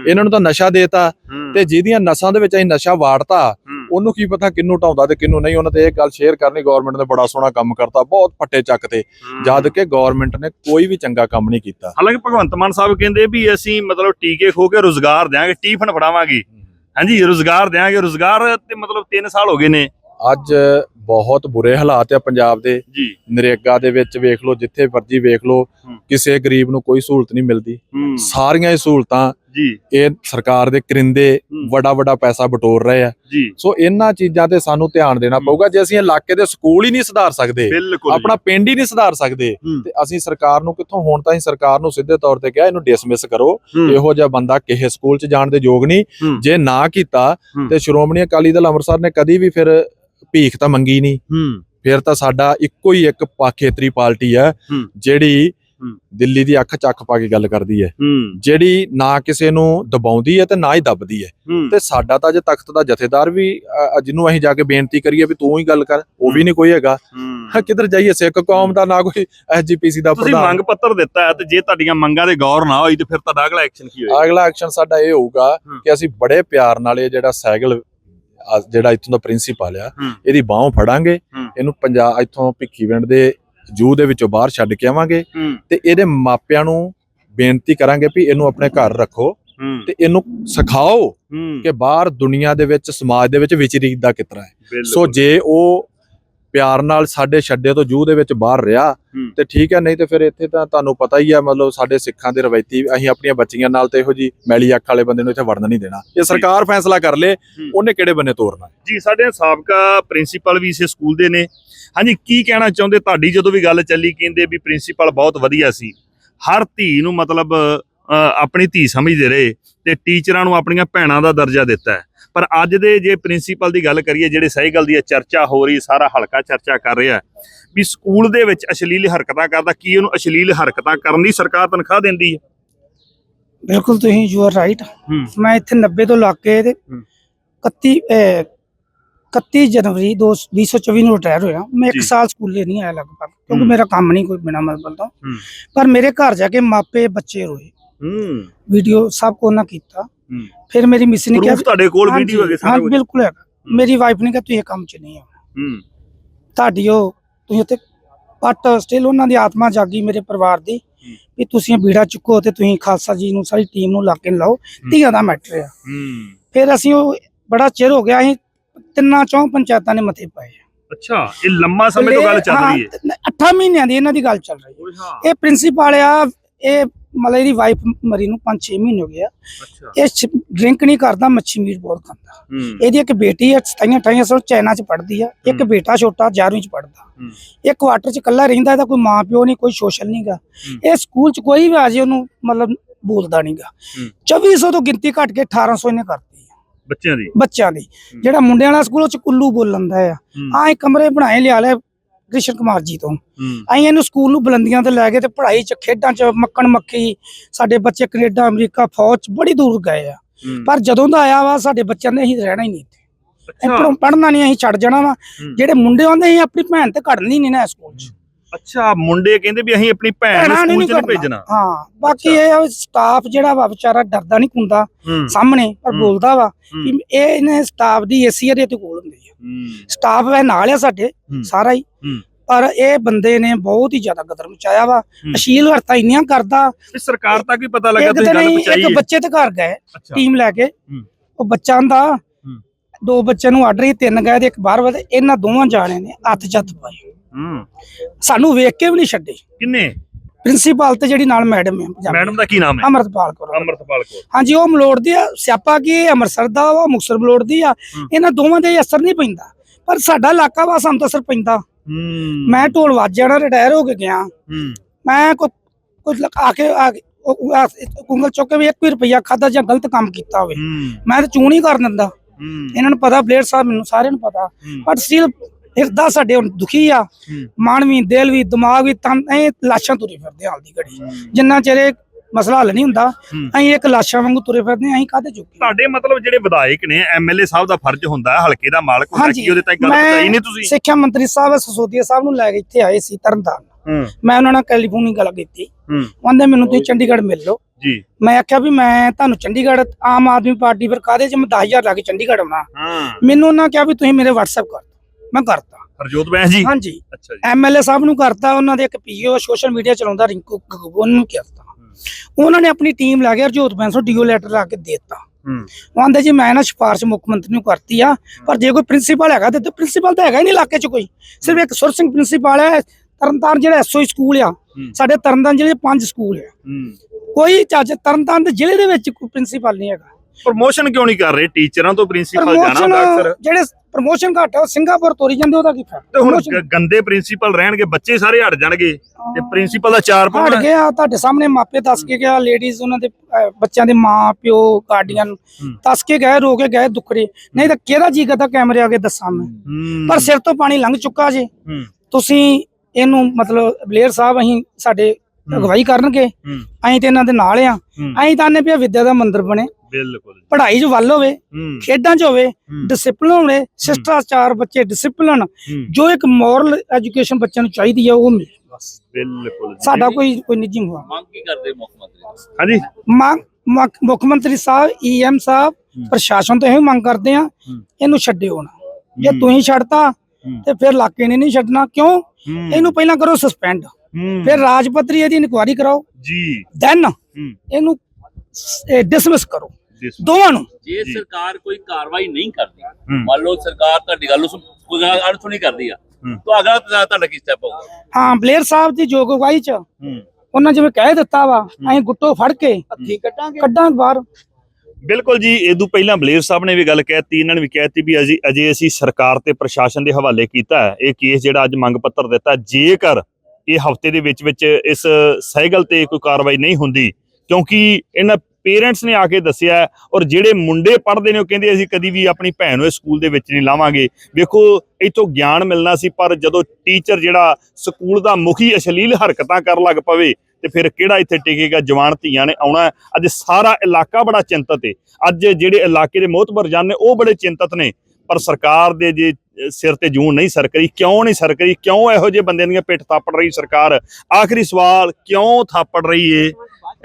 Speaker 6: ਇਹਨਾਂ ਨੂੰ ਤਾਂ ਨਸ਼ਾ ਦੇਤਾ। ਤੇ ਜਿਹਦੀਆਂ ਨਸਾਂ ਦੇ ਵਿੱਚ ਅਸੀਂ ਨਸ਼ਾ ਵਾੜਤਾ ਉਹਨੂੰ ਕੀ ਪਤਾ ਕਿੰਨੂੰ ਢਾਉਂਦਾ ਤੇ ਕਿੰਨੂੰ ਨਹੀਂ ਉਹਨਾਂ ਤੇ ਇਹ ਗੱਲ ਸ਼ੇਅਰ ਕਰਨੀ ਗਵਰਨਮੈਂਟ ਨੇ ਬੜਾ ਸੋਹਣਾ ਕੰਮ ਕਰਤਾ ਬਹੁਤ ਫੱਟੇ ਚੱਕ ਤੇ। ਜਦ ਕਿ ਗਵਰਨਮੈਂਟ ਨੇ ਕੋਈ ਵੀ ਚੰਗਾ ਕੰਮ ਨਹੀਂ ਕੀਤਾ।
Speaker 4: ਹਾਲਾਂਕਿ ਭਗਵੰਤ ਮਾਨ ਸਾਹਿਬ ਕਹਿੰਦੇ ਵੀ ਅਸੀਂ ਮਤਲਬ ਟੀਕੇ ਖੋ ਕੇ ਰੋਜ਼ਗਾਰ ਦਿਆਂਗੇ ਟੀਫਨ ਫੜਾਵਾਂਗੇ। ਹਾਂਜੀ ਰੋਜ਼ਗਾਰ ਦਿਆਂਗੇ ਰੋਜ਼ਗਾਰ ਤੇ ਮਤਲਬ 3 ਸਾਲ ਹੋ ਗਏ ਨੇ।
Speaker 6: ਅੱਜ ਬਹੁਤ ਬੁਰੇ ਹਾਲਾਤ ਆ ਪੰਜਾਬ ਦੇ।
Speaker 4: ਜੀ।
Speaker 6: ਨਰੇਗਾ ਦੇ ਵਿੱਚ ਵੇਖ ਲਓ ਜਿੱਥੇ ਮਰਜ਼ੀ ਵੇਖ ਲਓ। ਕਿਸੇ ਗਰੀਬ ਨੂੰ ਕੋਈ ਸਹੂਲਤ ਨਹੀਂ ਮਿਲਦੀ। ਸਾਰੀਆਂ ਹੀ ਸਹੂਲਤਾਂ
Speaker 4: ਜੀ
Speaker 6: ਇਹ ਸਰਕਾਰ ਦੇ ਕਰਿੰਦੇ
Speaker 4: ਹੂੰ।
Speaker 6: ਵੱਡਾ ਵੱਡਾ ਪੈਸਾ ਬਟੋਰ ਰਹੇ ਆ ਸੋ ਇਹਨਾਂ ਚੀਜ਼ਾਂ ਤੇ ਸਾਨੂੰ ਧਿਆਨ ਦੇਣਾ
Speaker 4: ਹੂੰ।
Speaker 6: ਪਊਗਾ ਜੇ ਅਸੀਂ ਇਲਾਕੇ ਦੇ ਸਕੂਲ ਹੀ ਨਹੀਂ ਸੁਧਾਰ ਸਕਦੇ ਆਪਣਾ ਪਿੰਡ ਹੀ ਨਹੀਂ ਸੁਧਾਰ ਸਕਦੇ
Speaker 4: ਹੂੰ।
Speaker 6: ਤੇ ਅਸੀਂ ਸਰਕਾਰ ਨੂੰ ਕਿੱਥੋਂ ਹੁਣ ਤਾਂ ਅਸੀਂ ਸਰਕਾਰ ਨੂੰ ਸਿੱਧੇ ਤੌਰ ਤੇ ਕਿਹਾ ਇਹਨੂੰ ਡਿਸਮਿਸ ਕਰੋ
Speaker 4: ਹੂੰ।
Speaker 6: ਇਹੋ ਜਿਹਾ ਬੰਦਾ ਕਿਸੇ ਸਕੂਲ 'ਚ ਜਾਣ ਦੇ ਯੋਗ ਨਹੀਂ
Speaker 4: ਹੂੰ।
Speaker 6: ਜੇ ਨਾ ਕੀਤਾ
Speaker 4: ਹੂੰ।
Speaker 6: ਤੇ ਸ਼੍ਰੋਮਣੀ ਅਕਾਲੀ ਦਲ ਅੰਮ੍ਰਿਤਸਰ ਨੇ ਕਦੀ ਵੀ ਫਿਰ ਭੀਖ ਤਾਂ ਮੰਗੀ ਨਹੀਂ
Speaker 4: ਹੂੰ
Speaker 6: ਫਿਰ ਤਾਂ ਸਾਡਾ ਇੱਕੋ ਹੀ ਇੱਕ ਖੇਤਰੀ ਪਾਰਟੀ ਹੈ
Speaker 4: ਹੂੰ।
Speaker 6: ਜਿਹੜੀ
Speaker 4: ਹੂੰ।
Speaker 6: ਦਿੱਲੀ ਦੀ ਅੱਖ ਚੱਕ ਪਾ ਕੇ ਗੱਲ ਕਰਦੀ ਹੈ। ਜਿਹੜੀ ਨਾ ਕਿਸੇ ਨੂੰ ਦਬਾਉਂਦੀ ਹੈ ਤੇ ਨਾ ਹੀ ਦੱਬਦੀ ਹੈ। ਤੇ ਸਾਡਾ ਤਾਂ ਜੇ ਤਖਤ ਦਾ ਜਥੇਦਾਰ ਵੀ ਜਿਹਨੂੰ ਅਸੀਂ ਜਾ ਕੇ ਬੇਨਤੀ ਕਰੀਏ ਵੀ ਤੂੰ ਹੀ ਗੱਲ ਕਰ ਉਹ ਵੀ ਨਹੀਂ ਕੋਈ ਹੈਗਾ। ਕਿੱਧਰ ਜਾਈਏ ਸਿੱਖ ਕੌਮ ਦਾ ਨਾ ਕੋਈ ਐਸਜੀਪੀਸੀ ਦਾ
Speaker 4: ਤੁਸੀਂ
Speaker 6: ਪ੍ਰਧਾਨ।
Speaker 4: ਮੰਗ ਪੱਤਰ ਦਿੱਤਾ ਹੈ ਤੇ ਜੇ ਤੁਹਾਡੀਆਂ ਮੰਗਾਂ ਦੇ ਗੌਰ ਨਾ ਹੋਈ ਤੇ ਫਿਰ ਤੁਹਾਡਾ ਅਗਲਾ ਐਕਸ਼ਨ ਕੀ ਹੋਏਗਾ?
Speaker 6: ਅਗਲਾ ਐਕਸ਼ਨ ਸਾਡਾ ਇਹ ਹੋਊਗਾ। ਕਿ ਅਸੀਂ ਬੜੇ ਪਿਆਰ ਨਾਲ ਇਹ ਜਿਹੜਾ ਸਾਈਕਲ ਜਿਹੜਾ ਇੱਥੋਂ ਦਾ ਪ੍ਰਿੰਸੀਪਲ ਆ। ਇਹਦੀ ਬਾਹੋਂ ਫੜਾਂਗੇ। ਇਹਨੂੰ ਪੰਜਾਬ ਇੱਥੋਂ ਭਿੱਖੀਵਿੰਡ ਦੇ ਜੂ ਦੇ ਵਿੱਚੋਂ ਬਾਹਰ ਛੱਡ ਕੇ ਆਵਾਂਗੇ ਤੇ ਇਹਦੇ ਮਾਪਿਆਂ ਨੂੰ ਬੇਨਤੀ ਕਰਾਂਗੇ ਵੀ ਇਹਨੂੰ ਆਪਣੇ ਘਰ ਰੱਖੋ ਤੇ ਇਹਨੂੰ ਸਿਖਾਓ ਕਿ ਬਾਹਰ ਦੁਨੀਆ ਦੇ ਵਿੱਚ ਸਮਾਜ ਦੇ ਵਿੱਚ ਵਿਚਰੀਦਾ ਕਿਤਰਾ ਹੈ। ਸੋ ਜੇ ਉਹ ਪਿਆਰ ਨਾਲ ਸਾਡੇ ਛੱਡੇ ਤੋਂ ਜੂ ਦੇ ਵਿੱਚ ਬਾਹਰ ਰਿਹਾ
Speaker 4: ਹੂੰ।
Speaker 6: ਤੇ ਠੀਕ ਹੈ ਨਹੀਂ ਤੇ ਫਿਰ ਇੱਥੇ ਤਾਂ ਤੁਹਾਨੂੰ ਪਤਾ ਹੀ ਆ ਮਤਲਬ ਸਾਡੇ ਸਿੱਖਾਂ ਦੇ ਰਵਾਇਤੀ ਅਸੀਂ ਆਪਣੀਆਂ ਬੱਚੀਆਂ ਨਾਲ ਤੇ ਇਹੋ ਜੀ ਮੈਲੀ ਅੱਖ ਵਾਲੇ ਬੰਦੇ ਨੂੰ ਇੱਥੇ ਵੜਨ ਨਹੀਂ ਦੇਣਾ। ਇਹ ਸਰਕਾਰ ਫੈਸਲਾ ਕਰ ਲੇ
Speaker 4: ਹੂੰ।
Speaker 6: ਉਹਨੇ ਕਿਹੜੇ ਬੰਨੇ ਤੋਰਨਾ?
Speaker 4: ਜੀ ਸਾਡੇ ਸਾਬਕਾ ਪ੍ਰਿੰਸੀਪਲ ਵੀ ਇਸੇ ਸਕੂਲ ਦੇ ਨੇ। ਹਾਂਜੀ ਕੀ ਕਹਿਣਾ ਚਾਹੁੰਦੇ? ਤੁਹਾਡੀ ਜਦੋਂ ਵੀ ਗੱਲ ਚੱਲੀ ਕਹਿੰਦੇ ਵੀ ਪ੍ਰਿੰਸੀਪਲ ਬਹੁਤ ਵਧੀਆ ਸੀ। ਹਰ ਧੀ ਨੂੰ ਮਤਲਬ ਆਪਣੀ ਧੀ ਸਮਝਦੇ ਰਹੇ ਤੇ ਟੀਚਰਾਂ ਨੂੰ ਆਪਣੀਆਂ ਭੈਣਾਂ ਦਾ ਦਰਜਾ ਦਿੱਤਾ ਹੈ। ਪਰ ਅੱਜ ਦੇ ਜੇ ਪ੍ਰਿੰਸੀਪਲ ਦੀ ਗੱਲ ਕਰੀਏ ਜਿਹੜੇ ਸਹੀ ਗੱਲ ਦੀ ਚਰਚਾ ਹੋ ਰਹੀ ਸਾਰਾ ਹਲਕਾ ਚਰਚਾ ਕਰ ਰਿਹਾ ਵੀ ਸਕੂਲ ਦੇ ਵਿੱਚ ਅਸ਼ਲੀਲ ਹਰਕਤਾਂ ਕਰਦਾ ਕੀ ਉਹਨੂੰ ਅਸ਼ਲੀਲ ਹਰਕਤਾਂ ਕਰਨ ਦੀ ਸਰਕਾਰ ਤਨਖਾਹ ਦਿੰਦੀ ਹੈ
Speaker 8: ਬਿਲਕੁਲ ਤੁਸੀਂ ਯੂ ਆਰ ਰਾਈਟ। ਮੈਂ ਇੱਥੇ 90 ਤੋਂ ਲੱਗ ਕੇ ਤੇ
Speaker 4: ਹੂੰ।
Speaker 8: 31 ਅਹ, 31 ਜਨਵਰੀ 2024 ਨੂੰ ਰਿਟਾਇਰ ਹੋਇਆ ਮੈਂ। ਇੱਕ ਸਾਲ ਸਕੂਲੇ ਨਹੀਂ ਆਇਆ ਲਗਭਗ ਕਿਉਂਕਿ। ਮੇਰਾ ਕੰਮ ਨਹੀਂ ਕੋਈ ਬਿਨਾ ਮਤਲਬ
Speaker 4: ਹੂੰ।
Speaker 8: ਪਰ ਮੇਰੇ ਘਰ ਜਾ ਕੇ ਮਾਪੇ ਬੱਚੇ ਰੋਏ
Speaker 4: ਹੂੰ।
Speaker 8: ਵੀਡੀਓ ਸਭ ਕੋ ਨਾ ਕੀਤਾ।
Speaker 4: ਹੂੰ।
Speaker 8: ਫਿਰ ਮੇਰੀ ਮਿਸ ਨੇ ਕਿਹਾ
Speaker 4: ਪ੍ਰੂਫ ਤੁਹਾਡੇ ਕੋਲ ਵੀਡੀਓ ਹੈਗੇ
Speaker 8: ਹਾਂ
Speaker 4: ਸਾਰਾ ਕੁਝ
Speaker 8: ਬਿਲਕੁਲ ਹੈਗਾ।
Speaker 4: ਹੂੰ।
Speaker 8: ਮੇਰੀ ਵਾਈਫ ਨੇ ਕਿਹਾ ਤੂੰ ਇਹ ਕੰਮ ਚ ਨਹੀਂ ਆ
Speaker 4: ਹੂੰ।
Speaker 8: ਤੁਹਾਡੀ ਉਹ ਤੁਸੀਂ ਉੱਥੇ ਬਟ ਸਟਿਲ ਉਹਨਾਂ ਦੀ ਆਤਮਾ ਜਾਗੀ ਮੇਰੇ ਪਰਿਵਾਰ ਦੀ ਵੀ ਤੁਸੀਂ ਇਹ ਬੀੜਾ ਚੁੱਕੋ ਤੇ ਤੁਸੀਂ ਖਾਲਸਾ ਜੀ ਨੂੰ ਸਾਰੀ ਟੀਮ ਨੂੰ ਲਾ ਕੇ ਲਾਓ ਧੀਆਂ ਦਾ ਮੈਟਰ ਆ।
Speaker 4: ਹੂੰ।
Speaker 8: ਫਿਰ ਅਸੀਂ ਉਹ ਬੜਾ ਚਿਰ ਹੋ ਗਿਆ ਅਸੀਂ ਤਿੰਨਾਂ ਚੌਂ ਪੰਚਾਇਤਾਂ ਨੇ ਮਤੇ ਪਾਏ।
Speaker 4: ਅੱਛਾ ਇਹ ਲੰਮਾ ਸਮੇਂ ਤੋਂ ਗੱਲ ਚੱਲ ਰਹੀ ਹੈ
Speaker 8: ਹਾਂ, ਅੱਠਾਂ ਮਹੀਨਿਆਂ ਦੀ ਇਹਨਾਂ ਦੀ ਗੱਲ ਚੱਲ ਰਹੀ ਹੈ। ਇਹ ਪ੍ਰਿੰਸੀਪਲ ਆ ਇਹ ਮਤਲਬ ਇਹਦੀ ਵਾਈਫ ਮਰੀ ਨੂੰ 5-6 ਮਹੀਨੇ ਹੋ ਗਏ ਆ।
Speaker 4: ਅੱਛਾ।
Speaker 8: ਇਹ ਡਰਿੰਕ ਨਹੀਂ ਕਰਦਾ ਮੱਛੀ ਮੀਟ ਬਹੁਤ ਖਾਂਦਾ। ਇਹਦੀ ਇੱਕ ਬੇਟੀ ਹੈ 27 28 ਸਾਲ ਚਾਈਨਾ ਚ ਪੜ੍ਹਦੀ ਆ। ਇੱਕ। ਬੇਟਾ ਛੋਟਾ 11ਵੀਂ ਚ ਪੜ੍ਹਦਾ। ਇਹ ਕੁਆਟਰ ਚ ਇਕੱਲਾ ਰਹਿੰਦਾ ਇਹਦਾ ਕੋਈ ਮਾਂ ਪਿਓ ਨਹੀਂ ਕੋਈ ਸੋਸ਼ਲ ਨਹੀਂਗਾ। ਇਹ ਸਕੂਲ ਚ ਕੋਈ ਵੀ ਆ ਜੇ ਉਹਨੂੰ ਮਤਲਬ ਬੋਲਦਾ ਨਹੀਂਗਾ
Speaker 4: ਹੂੰ।
Speaker 8: 2400 ਤੋਂ ਗਿਣਤੀ ਘਟ ਕੇ 1800 ਇਹਨੇ ਕਰਤੀ ਆ।
Speaker 4: ਬੱਚਿਆਂ ਦੀ?
Speaker 8: ਬੱਚਿਆਂ ਦੀ। ਜਿਹੜਾ ਮੁੰਡਿਆਂ ਵਾਲਾ ਸਕੂਲ ਉਹ ਚ ਕੁੱਲੂ ਬੋਲਣ ਦਾ ਆ। ਆਹ ਇਹ ਕਮਰੇ ਬਣਾਏ ਲਿਆ ਲੈ ਕ੍ਰਿਸ਼ਨ ਕੁਮਾਰ ਜੀ ਤੋਂ। ਅਸੀਂ ਇਹਨੂੰ ਸਕੂਲ ਨੂੰ ਬੁਲੰਦੀਆਂ ਤੇ ਲੈ ਗਏ ਤੇ ਪੜ੍ਹਾਈ ਚ ਖੇਡਾਂ ਚ ਮੱਕਣ ਮੱਖੀ ਸਾਡੇ ਬੱਚੇ ਕੈਨੇਡਾ ਅਮਰੀਕਾ ਫੌਜ ਚ ਬੜੀ ਦੂਰ ਗਏ ਆ। ਪਰ ਜਦੋਂ ਦਾ ਆਇਆ ਵਾ ਸਾਡੇ ਬੱਚਿਆਂ ਨੇ ਅਸੀਂ ਰਹਿਣਾ ਹੀ ਨਹੀਂ ਇੱਥੇ।
Speaker 4: ਅੱਛਾ।
Speaker 8: ਪੜ੍ਹਨਾ ਨਹੀਂ ਅਸੀਂ ਛੱਡ ਜਾਣਾ ਵਾ। ਜਿਹੜੇ ਮੁੰਡੇ ਆਉਂਦੇ ਅਸੀਂ ਆਪਣੀ ਭੈਣ ਤੇ ਕੱਢਣੀ ਨਹੀਂ ਨਾ ਸਕੂਲ ਚ।
Speaker 4: ਅੱਛਾ ਮੁੰਡੇ ਕਹਿੰਦੇ ਵੀ ਅਸੀਂ ਆਪਣੀ ਭੈਣ ਨੂੰ ਸਕੂਲ ਚ ਨਹੀਂ। ਭੇਜਣਾ।
Speaker 8: ਹਾਂ ਬਾਕੀ ਇਹ ਸਟਾਫ ਜਿਹੜਾ ਵਾ ਵਿਚਾਰਾ ਡਰਦਾ ਨਹੀਂ ਹੁੰਦਾ ਸਾਹਮਣੇ ਪਰ। ਬੋਲਦਾ ਵਾ ਇਹ ਇਹਨੇ ਸਟਾਫ ਦੀ ਏਸੀ ਦੇ ਤੇ ਕੋਲ ਹੁੰਦੀ ਸਟਾਫ ਹੈ ਨਾਲ ਆ ਸਾਡੇ
Speaker 4: ਹੂੰ।
Speaker 8: ਸਾਰਾ ਹੀ।
Speaker 4: ਹੂੰ।
Speaker 8: ਪਰ ਇਹ ਬੰਦੇ ਨੇ ਬਹੁਤ ਹੀ ਜ਼ਿਆਦਾ ਗਦਰ ਮਚਾਇਆ ਵਾ।
Speaker 4: ਹੂੰ।
Speaker 8: ਅਸ਼ੀਲ ਵਰਤਾ ਇੰਨੀਆਂ ਕਰਦਾ।
Speaker 4: ਸਰਕਾਰ ਤੱਕ ਵੀ ਪਤਾ ਲੱਗਾ ਤੁਸੀਂ ਗੱਲ ਪਹੁੰਚਾਈ
Speaker 8: ਇੱਕ
Speaker 4: ਹੈ।
Speaker 8: ਬੱਚੇ ਤੇ ਘਰ ਗਏ ਟੀਮ ਲੈ ਕੇ।
Speaker 4: ਹੂੰ।
Speaker 8: ਉਹ ਬੱਚਾ ਦਾ ਦੋ ਬੱਚਿਆਂ ਨੂੰ ਆਰਡਰ ਹੀ ਤਿੰਨ ਗਏ ਤੇ ਇੱਕ ਬਾਹਰ ਵਾ ਤੇ ਇਹਨਾਂ ਦੋਵਾਂ ਜਾਣਿਆਂ ਨੇ ਹੱਥ ਚੱਤ ਪਾਏ।
Speaker 4: ਹੂੰ।
Speaker 8: ਸਾਨੂੰ ਵੇਖ ਕੇ ਵੀ ਨਹੀਂ ਛੱਡੇ।
Speaker 4: ਕਿੰਨੇ?
Speaker 8: ਪ੍ਰਿੰਸੀਪਲ ਤੇ ਜਿਹੜੀ ਨਾਲ ਮੈਡਮ ਹੈ ਪੰਜਾਬੀ।
Speaker 4: ਮੈਡਮ ਦਾ ਕੀ ਨਾਮ ਹੈ?
Speaker 8: ਅਮਰਤਪਾਲ ਕੌਰ।
Speaker 4: ਅਮਰਤਪਾਲ ਕੌਰ।
Speaker 8: ਹਾਂਜੀ ਉਹ ਮਲੋੜ ਦੀ ਆ ਸਿਆਪਾ ਕੀ ਅੰਮ੍ਰਿਤਸਰ ਦਾ ਵਾ ਮੁਕਤਸਰ ਮਲੋੜ ਦੀ ਆ।
Speaker 4: ਹੂੰ।
Speaker 8: ਇਹਨਾਂ ਦੋਵਾਂ ਦੇ ਅਸਰ ਨਹੀਂ ਪੈਂਦਾ। ਪਰ ਸਾਡਾ ਇਲਾਕਾ ਵਾ ਸਾਨੂੰ ਤਾਂ ਅਸਰ ਪੈਂਦਾ।
Speaker 4: ਹੂੰ।
Speaker 8: ਮੈਂ ਢੋਲ ਵਾਜਿਆ ਨਾਲ ਰਿਟਾਇਰ ਹੋ ਕੇ ਗਿਆ।
Speaker 4: ਹੂੰ।
Speaker 8: ਮੈਂ ਕੁਝ ਆ ਕੇ ਆ ਕੇ ਉਂਗਲ ਚੁੱਕ ਕੇ ਵੀ 1 ਰੁਪਿਆ ਖਾਦਾ ਜਾਂ ਗਲਤ ਕੰਮ ਕੀਤਾ ਹੋਵੇ।
Speaker 4: ਹੂੰ।
Speaker 8: ਮੈਂ ਤਾਂ ਚੂੰ ਨਹੀਂ ਕਰ ਦਿੰਦਾ।
Speaker 4: ਹੂੰ।
Speaker 8: ਇਹਨਾਂ ਨੂੰ ਪਤਾ ਪਲੇਅਰ ਸਾਹਿਬ ਮੈਨੂੰ ਸਾਰਿਆਂ ਨੂੰ ਪਤਾ।
Speaker 4: ਹੂੰ।
Speaker 8: ਬਟ ਸਟਿਲ ਹਿਰਦਾ ਸਾਡੇ ਹੁਣ ਦੁਖੀ ਆ। ਮਨ ਵੀ ਦਿਲ ਵੀ ਦਿਮਾਗ ਵੀ ਤਨ ਇਹ ਲਾਸ਼ਾਂ ਤੁਰੀ ਫਿਰਦੇ ਹਾਲ ਦੀ ਘੜੀ। ਜਿੰਨਾ ਚਿਰ ਇਹ ਮਸਲਾ ਹੱਲ ਨਹੀਂ ਹੁੰਦਾ। ਅਸੀਂ ਇੱਕ ਲਾਸ਼ਾਂ ਵਾਂਗੂ ਤੁਰੇ ਫਿਰਦੇ ਅਸੀਂ ਕਾਹਦੇ ਚੁੱਕੇ
Speaker 4: ਤੁਹਾਡੇ ਮਤਲਬ ਜਿਹੜੇ ਵਿਧਾਇਕ ਨੇ ਐਮਐਲਏ ਸਾਹਿਬ ਦਾ ਫਰਜ਼ ਹੁੰਦਾ ਹਲਕੇ ਦਾ ਮਾਲਕ ਹੁੰਦਾ ਕੀ ਉਹਦੇ ਤੱਕ ਗੱਲ ਪਹੁੰਚਾਈ ਨਹੀਂ ਤੁਸੀਂ?
Speaker 8: ਸਿੱਖਿਆ ਮੰਤਰੀ ਸਾਹਿਬ ਸਸੋਦੀਆ ਸਾਹਿਬ ਨੂੰ ਲੈ ਕੇ ਇੱਥੇ ਆਏ ਸੀ ਤਰਨਤਾਰਨ।
Speaker 4: ਹੂੰ।
Speaker 8: ਮੈਂ ਉਹਨਾਂ ਨਾਲ ਟੈਲੀਫੋਨ ਗੱਲ ਕੀਤੀ। ਕਹਿੰਦੇ ਮੈਨੂੰ ਤੁਸੀਂ ਚੰਡੀਗੜ੍ਹ ਮਿਲ ਲਓ।
Speaker 4: ਜੀ।
Speaker 8: ਮੈਂ ਆਖਿਆ ਵੀ ਮੈਂ ਤੁਹਾਨੂੰ ਚੰਡੀਗੜ੍ਹ ਆਮ ਆਦਮੀ ਪਾਰਟੀ ਫਿਰ ਕਾਹਦੇ ਚ ਮੈਂ 10000 ਲਾ ਕੇ ਚੰਡੀਗੜ੍ਹ ਆਉਣਾ? ਮੈਨੂੰ ਉਹਨਾਂ ਕਿਹਾ ਵੀ ਤੁਸੀਂ ਮੇਰੇ WhatsApp ਕਰ ਮੈਂ ਕਰਤਾ।
Speaker 4: ਹਰਜੋਤ ਬੈਂਸ ਜੀ?
Speaker 8: ਹਾਂਜੀ।
Speaker 4: ਅੱਛਾ ਜੀ।
Speaker 8: ਐਮਐਲਏ ਸਾਹਿਬ ਨੂੰ ਕਰਤਾ ਉਹਨਾਂ ਦੇ ਇੱਕ ਪੀਓ ਸੋਸ਼ਲ ਮੀਡੀਆ ਚਲਾਉਂਦਾ ਰਿੰਕੂ ਗਗੂ ਉਹਨੂੰ ਕਰਤਾ ਉਹਨਾਂ ਨੇ ਆਪਣੀ ਟੀਮ ਲਾ ਕੇ ਹਰਜੋਤ ਬੈਂਸ ਨੂੰ ਡੀਓ ਲੈਟਰ ਲਾ ਕੇ ਦੇਤਾ।
Speaker 4: ਹੂੰ।
Speaker 8: ਉਹ ਆਂਦੇ ਜੀ ਮੈਂ ਨਾ ਸਿਫਾਰਿਸ਼ ਮੁੱਖ ਮੰਤਰੀ ਨੂੰ ਕਰਤੀ ਆ ਪਰ ਜੇ ਕੋਈ ਪ੍ਰਿੰਸੀਪਲ ਹੈਗਾ ਤੇ ਪ੍ਰਿੰਸੀਪਲ ਤਾਂ ਹੈਗਾ ਹੀ ਨਹੀਂ ਇਲਾਕੇ 'ਚ ਕੋਈ। ਸਿਰਫ ਇੱਕ ਸੁਰ ਸਿੰਘ ਪ੍ਰਿੰਸੀਪਲ ਹੈ ਤਰਨਤਾਰਨ ਜਿਹੜਾ ਐਸਓਈ ਸਕੂਲ ਆ। ਸਾਡੇ ਤਰਨਤਾਰਨ ਜ਼ਿਲ੍ਹੇ ਪੰਜ ਸਕੂਲ ਆ।
Speaker 4: ਹੂੰ।
Speaker 8: ਕੋਈ ਚੱਜ ਤਰਨਤਾਰਨ ਦੇ ਜ਼ਿਲ੍ਹੇ ਦੇ ਵਿੱਚ ਕੋਈ ਪ੍ਰਿੰਸੀਪਲ ਨਹੀਂ ਹੈਗਾ।
Speaker 4: ਪ੍ਰਮੋਸ਼ਨ ਕਿਉਂ ਨਹੀਂ ਕਰ ਰਹੇ? ਟੀਚਰਾਂ ਤੋਂ ਪ੍ਰਿੰਸੀਪਲ ਜਾਣਾ ਹੁੰਦਾ ਅਕਸਰ।
Speaker 8: ਜਿਹੜੇ ਪ੍ਰਮੋਸ਼ਨ ਘੱਟ ਆ, ਉਹ ਸਿੰਗਾਪੁਰ ਤੋਰੀ ਜਾਂਦੇ ਉਹਦਾ ਕੀ ਫਾਇਦਾ?
Speaker 4: ਤੇ ਹੁਣ
Speaker 8: Promotion-
Speaker 4: ਗੰਦੇ ਪ੍ਰਿੰਸੀਪਲ ਰਹਿਣਗੇ ਬੱਚੇ ਸਾਰੇ ਹਟ ਜਾਣਗੇ ਤੇ ਪ੍ਰਿੰਸੀਪਲ ਦਾ ਚਾਰ
Speaker 8: ਹਟ
Speaker 4: ਪਾਉਣਾ।
Speaker 8: ਗਿਆ ਤੁਹਾਡੇ ਸਾਹਮਣੇ ਮਾਪੇ ਦੱਸ ਕੇ ਗਿਆ ਲੇਡੀਜ਼ ਉਹਨਾਂ ਦੇ ਅਹ, ਬੱਚਿਆਂ ਦੇ ਮਾਂ ਪਿਓ ਗਾਰਡੀਅਨ। ਦੱਸ ਕੇ ਗਏ ਰੋ ਕੇ ਗਏ ਦੁੱਖੜੇ ਨਹੀਂ ਤਾਂ ਕਿਹੜਾ ਜੀ ਕਰਦਾ ਕੈਮਰੇ ਅੱਗੇ ਦੱਸਾਂ ਮੈਂ?
Speaker 4: ਹੂੰ।
Speaker 8: ਪਰ ਸਿਰ ਤੋਂ ਪਾਣੀ ਲੰਘ ਚੁੱਕਾ ਜੇ।
Speaker 4: ਹੂੰ।
Speaker 8: ਤੁਸੀਂ ਇਹਨੂੰ ਮਤਲਬ ਬਲੇਅਰ ਸਾਹਿਬ ਅਸੀਂ ਸਾਡੇ ਅਗਵਾਈ ਕਰਨਗੇ। ਅਸੀਂ ਤੇ ਇਹਨਾਂ ਦੇ ਨਾਲ ਆ। ਅਸੀਂ ਤਾਂ ਨੇ ਪਿਆ ਵਿਦਿਆ ਦਾ ਮੰਦਿਰ ਬਣੇ।
Speaker 4: ਬਿਲਕੁਲ।
Speaker 8: ਪੜ੍ਹਾਈ 'ਚ ਵੱਲ ਹੋਵੇ ਖੇਡਾਂ 'ਚ ਹੋਵੇ ਡਿਸਪਲਿਨ ਹੋਵੇ ਸ਼ਿਸ਼ਟਾਚਾਰ ਬੱਚੇ ਡਿਸਪਲਿਨ ਜੋ ਇੱਕ ਮੋਰਲ ਐਜੂਕੇਸ਼ਨ ਬੱਚਿਆਂ ਨੂੰ ਚਾਹੀਦੀ ਹੈ ਉਹ ਮਿਲੇ। ਬਸ
Speaker 4: ਬਿਲਕੁਲ ਜੀ।
Speaker 8: ਸਾਡਾ ਕੋਈ ਕੋਈ ਨਿੱਜੀ
Speaker 9: ਮੰਗ ਕੀ ਕਰਦੇ ਮੁੱਖ ਮੰਤਰੀ
Speaker 4: ਹਾਂਜੀ?
Speaker 8: ਮੰਗ ਮੁੱਖ- ਮੰਤਰੀ ਸਾਹਿਬ ਈਐਮ ਸਾਹਿਬ ਪ੍ਰਸ਼ਾਸਨ ਤੋਂ ਇਹ ਮੰਗ ਕਰਦੇ ਆ ਇਹਨੂੰ ਛੱਡਿਓ ਨਾ। ਜੇ
Speaker 4: ਹੂੰ।
Speaker 8: ਤੁਸੀਂ ਛੱਡਤਾ। ਤੇ ਫਿਰ ਇਲਾਕੇ ਨੇ ਨਹੀਂ ਛੱਡਣਾ। ਕਿਉਂ? ਇਹਨੂੰ ਪਹਿਲਾਂ ਕਰੋ ਸਸਪੈਂਡ
Speaker 4: ਹੂੰ,
Speaker 8: ਫਿਰ ਰਾਜਪੱਤਰੀ ਇਹਦੀ ਇਨਕੁਆਰੀ ਕਰਾਓ।
Speaker 4: ਜੀ।
Speaker 8: ਦੈਨ ਇਹਨੂੰ ਡਿਸਮਿਸ ਕਰੋ। ਦੋਵਾਂ ਨੂੰ।
Speaker 9: ਜੇ। ਸਰਕਾਰ ਕੋਈ ਕਾਰਵਾਈ ਨਹੀਂ ਕਰਦੀ। ਮੰਨ ਲਓ ਸਰਕਾਰ ਤੁਹਾਡੀ ਗੱਲ ਨੂੰ ਕੋਈ ਗੱਲ ਅਣਸੁਣੀ ਕਰਦੀ ਆ। ਤਾਂ ਅਗਲਾ ਤੁਹਾਡਾ ਕੀ ਸਟੈਪ ਹੋਊਗਾ?
Speaker 8: ਹਾਂ ਬਲੇਅਰ ਸਾਹਿਬ ਦੀ ਜੋ ਅਗਵਾਈ ਚ ਉਹਨਾਂ ਜਿਵੇਂ ਕਹਿ ਦਿੱਤਾ ਵਾ ਅਸੀਂ ਗੁੱਟੋ ਫੜ ਕੇ ਹੱਥੀ ਕੱਢਾਂਗੇ। ਕੱਢਾਂਗੇ ਬਾਹਰ।
Speaker 4: ਬਿਲਕੁਲ ਜੀ ਇਦੋਂ ਪਹਿਲਾਂ ਬਲੇਰ ਸਾਹਿਬ ਨੇ ਵੀ ਗੱਲ ਕਹਿਤੀ ਇਹਨਾਂ ਨੇ ਵੀ ਕਹਿਤੀ ਵੀ ਅਜੇ ਅਜੇ ਅਸੀਂ ਸਰਕਾਰ ਤੇ ਪ੍ਰਸ਼ਾਸਨ ਦੇ ਹਵਾਲੇ ਕੀਤਾ ਹੈ। ਇਹ ਕੇਸ ਜਿਹੜਾ ਅੱਜ ਮੰਗ ਪੱਤਰ ਦਿੱਤਾ ਜੇਕਰ ਇਹ ਹਫ਼ਤੇ ਦੇ ਵਿੱਚ ਵਿੱਚ ਇਸ ਸਾਈਕਲ ਤੇ ਕੋਈ ਕਾਰਵਾਈ ਨਹੀਂ ਹੁੰਦੀ, ਕਿਉਂਕਿ ਇਹਨਾਂ ਪੇਰੈਂਟਸ ਨੇ ਆ ਕੇ ਦੱਸਿਆ ਔਰ ਜਿਹੜੇ ਮੁੰਡੇ ਪੜ੍ਹਦੇ ਨੇ ਉਹ ਕਹਿੰਦੇ ਅਸੀਂ ਕਦੀ ਵੀ ਆਪਣੀ ਭੈਣ ਨੂੰ ਇਸ ਸਕੂਲ ਦੇ ਵਿੱਚ ਨਹੀਂ ਲਾਵਾਂਗੇ। ਵੇਖੋ, ਇਥੋਂ ਗਿਆਨ ਮਿਲਣਾ ਸੀ, ਪਰ ਜਦੋਂ ਟੀਚਰ ਜਿਹੜਾ ਸਕੂਲ ਦਾ ਮੁਖੀ ਅਸ਼ਲੀਲ ਹਰਕਤਾਂ ਕਰਨ ਲੱਗ ਪਵੇ ਤੇ ਫਿਰ ਕਿਹੜਾ ਇੱਥੇ ਟਿਕੇਗਾ? ਜਵਾਨ ਧੀਆਂ ਨੇ ਆਉਣਾ ਅੱਜ ਸਾਰਾ ਇਲਾਕਾ ਬੜਾ ਚਿੰਤਤ ਹੈ ਅੱਜ ਜਿਹੜੇ ਇਲਾਕੇ ਦੇ ਮੋਹਤਬਰ ਜਨ ਨੇ ਉਹ ਬੜੇ ਚਿੰਤਤ ਨੇ। ਪਰ ਸਰਕਾਰ ਦੇ ਜੇ ਸਿਰ ਤੇ ਜੂਨ ਨਹੀਂ ਸਰਕਰੀ ਕਿਉਂ ਨਹੀਂ ਸਰਕਰੀ ਕਿਉਂ ਇਹੋ ਜਿਹੇ ਬੰਦਿਆਂ ਦੀਆਂ ਪਿੱਠ ਥਾਪੜ ਰਹੀ ਸਰਕਾਰ? ਆਖਰੀ ਸਵਾਲ ਕਿਉਂ ਥਾਪੜ ਰਹੀ ਏ?